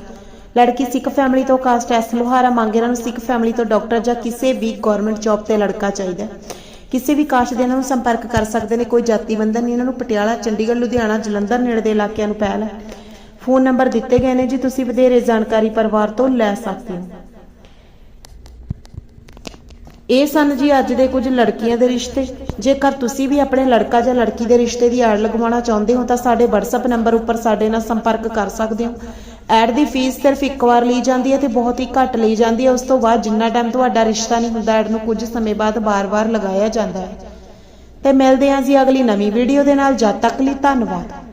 ਲੜਕੀ ਸਿੱਖ ਫੈਮਿਲੀ ਤੋਂ ਕਾਸਟ ਐਸ ਲੋਹਾਰਾ ਮੰਗ ਨੂੰ ਸਿੱਖ ਫੈਮਿਲੀ ਤੋਂ ਡਾਕਟਰ ਜਾਂ ਕਿਸੇ ਵੀ ਗਵਰਨਮੈਂਟ ਜੌਬ ਤੇ ਲੜਕਾ ਚਾਹੀਦਾ। ਕਿਸੇ ਵੀ ਕਾਸਟ ਦੇ ਇਹਨਾਂ ਨੂੰ ਸੰਪਰਕ ਕਰ ਸਕਦੇ ਨੇ, ਕੋਈ ਜਾਤੀ ਬੰਧਨ ਨਹੀਂ, ਇਹਨਾਂ ਨੂੰ ਪਟਿਆਲਾ, ਚੰਡੀਗੜ੍ਹ, ਲੁਧਿਆਣਾ, ਜਲੰਧਰ ਨੇੜੇ ਦੇ ਇਲਾਕਿਆਂ ਨੂੰ ਪਹਿਲ ਹੈ। ਫੋਨ ਨੰਬਰ ਦਿੱਤੇ ਗਏ ਨੇ ਜੀ, ਤੁਸੀਂ ਵਧੇਰੇ ਜਾਣਕਾਰੀ ਪਰਿਵਾਰ ਤੋਂ ਲੈ ਸਕਦੇ ਹੋ। ਇਹ ਸਨ ਜੀ ਅੱਜ ਦੇ ਕੁਝ ਲੜਕੀਆਂ ਦੇ ਰਿਸ਼ਤੇ। ਜੇਕਰ ਤੁਸੀਂ ਵੀ ਆਪਣੇ ਲੜਕਾ ਜਾਂ ਲੜਕੀ ਦੇ ਰਿਸ਼ਤੇ ਦੀ ਐਡ ਲਗਵਾਉਣਾ ਚਾਹੁੰਦੇ ਹੋ ਤਾਂ ਸਾਡੇ WhatsApp ਨੰਬਰ ਉੱਪਰ ਸਾਡੇ ਨਾਲ ਸੰਪਰਕ ਕਰ ਸਕਦੇ ਹੋ। ਐਡ ਦੀ ਫੀਸ ਸਿਰਫ ਇੱਕ ਵਾਰ ਲਈ ਜਾਂਦੀ ਹੈ ਤੇ ਬਹੁਤ ਹੀ ਘੱਟ ਲਈ ਜਾਂਦੀ ਹੈ। ਉਸ ਤੋਂ ਬਾਅਦ ਜਿੰਨਾ ਟਾਈਮ ਤੁਹਾਡਾ ਰਿਸ਼ਤਾ ਨਹੀਂ ਹੁੰਦਾ, ਐਡ ਨੂੰ ਕੁਝ ਸਮੇਂ ਬਾਅਦ ਬਾਰ-ਬਾਰ ਲਗਾਇਆ ਜਾਂਦਾ ਹੈ। ਤੇ ਮਿਲਦੇ ਹਾਂ ਜੀ ਅਗਲੀ ਨਵੀਂ ਵੀਡੀਓ ਦੇ ਨਾਲ। ਜਦ ਤੱਕ ਲਈ ਧੰਨਵਾਦ।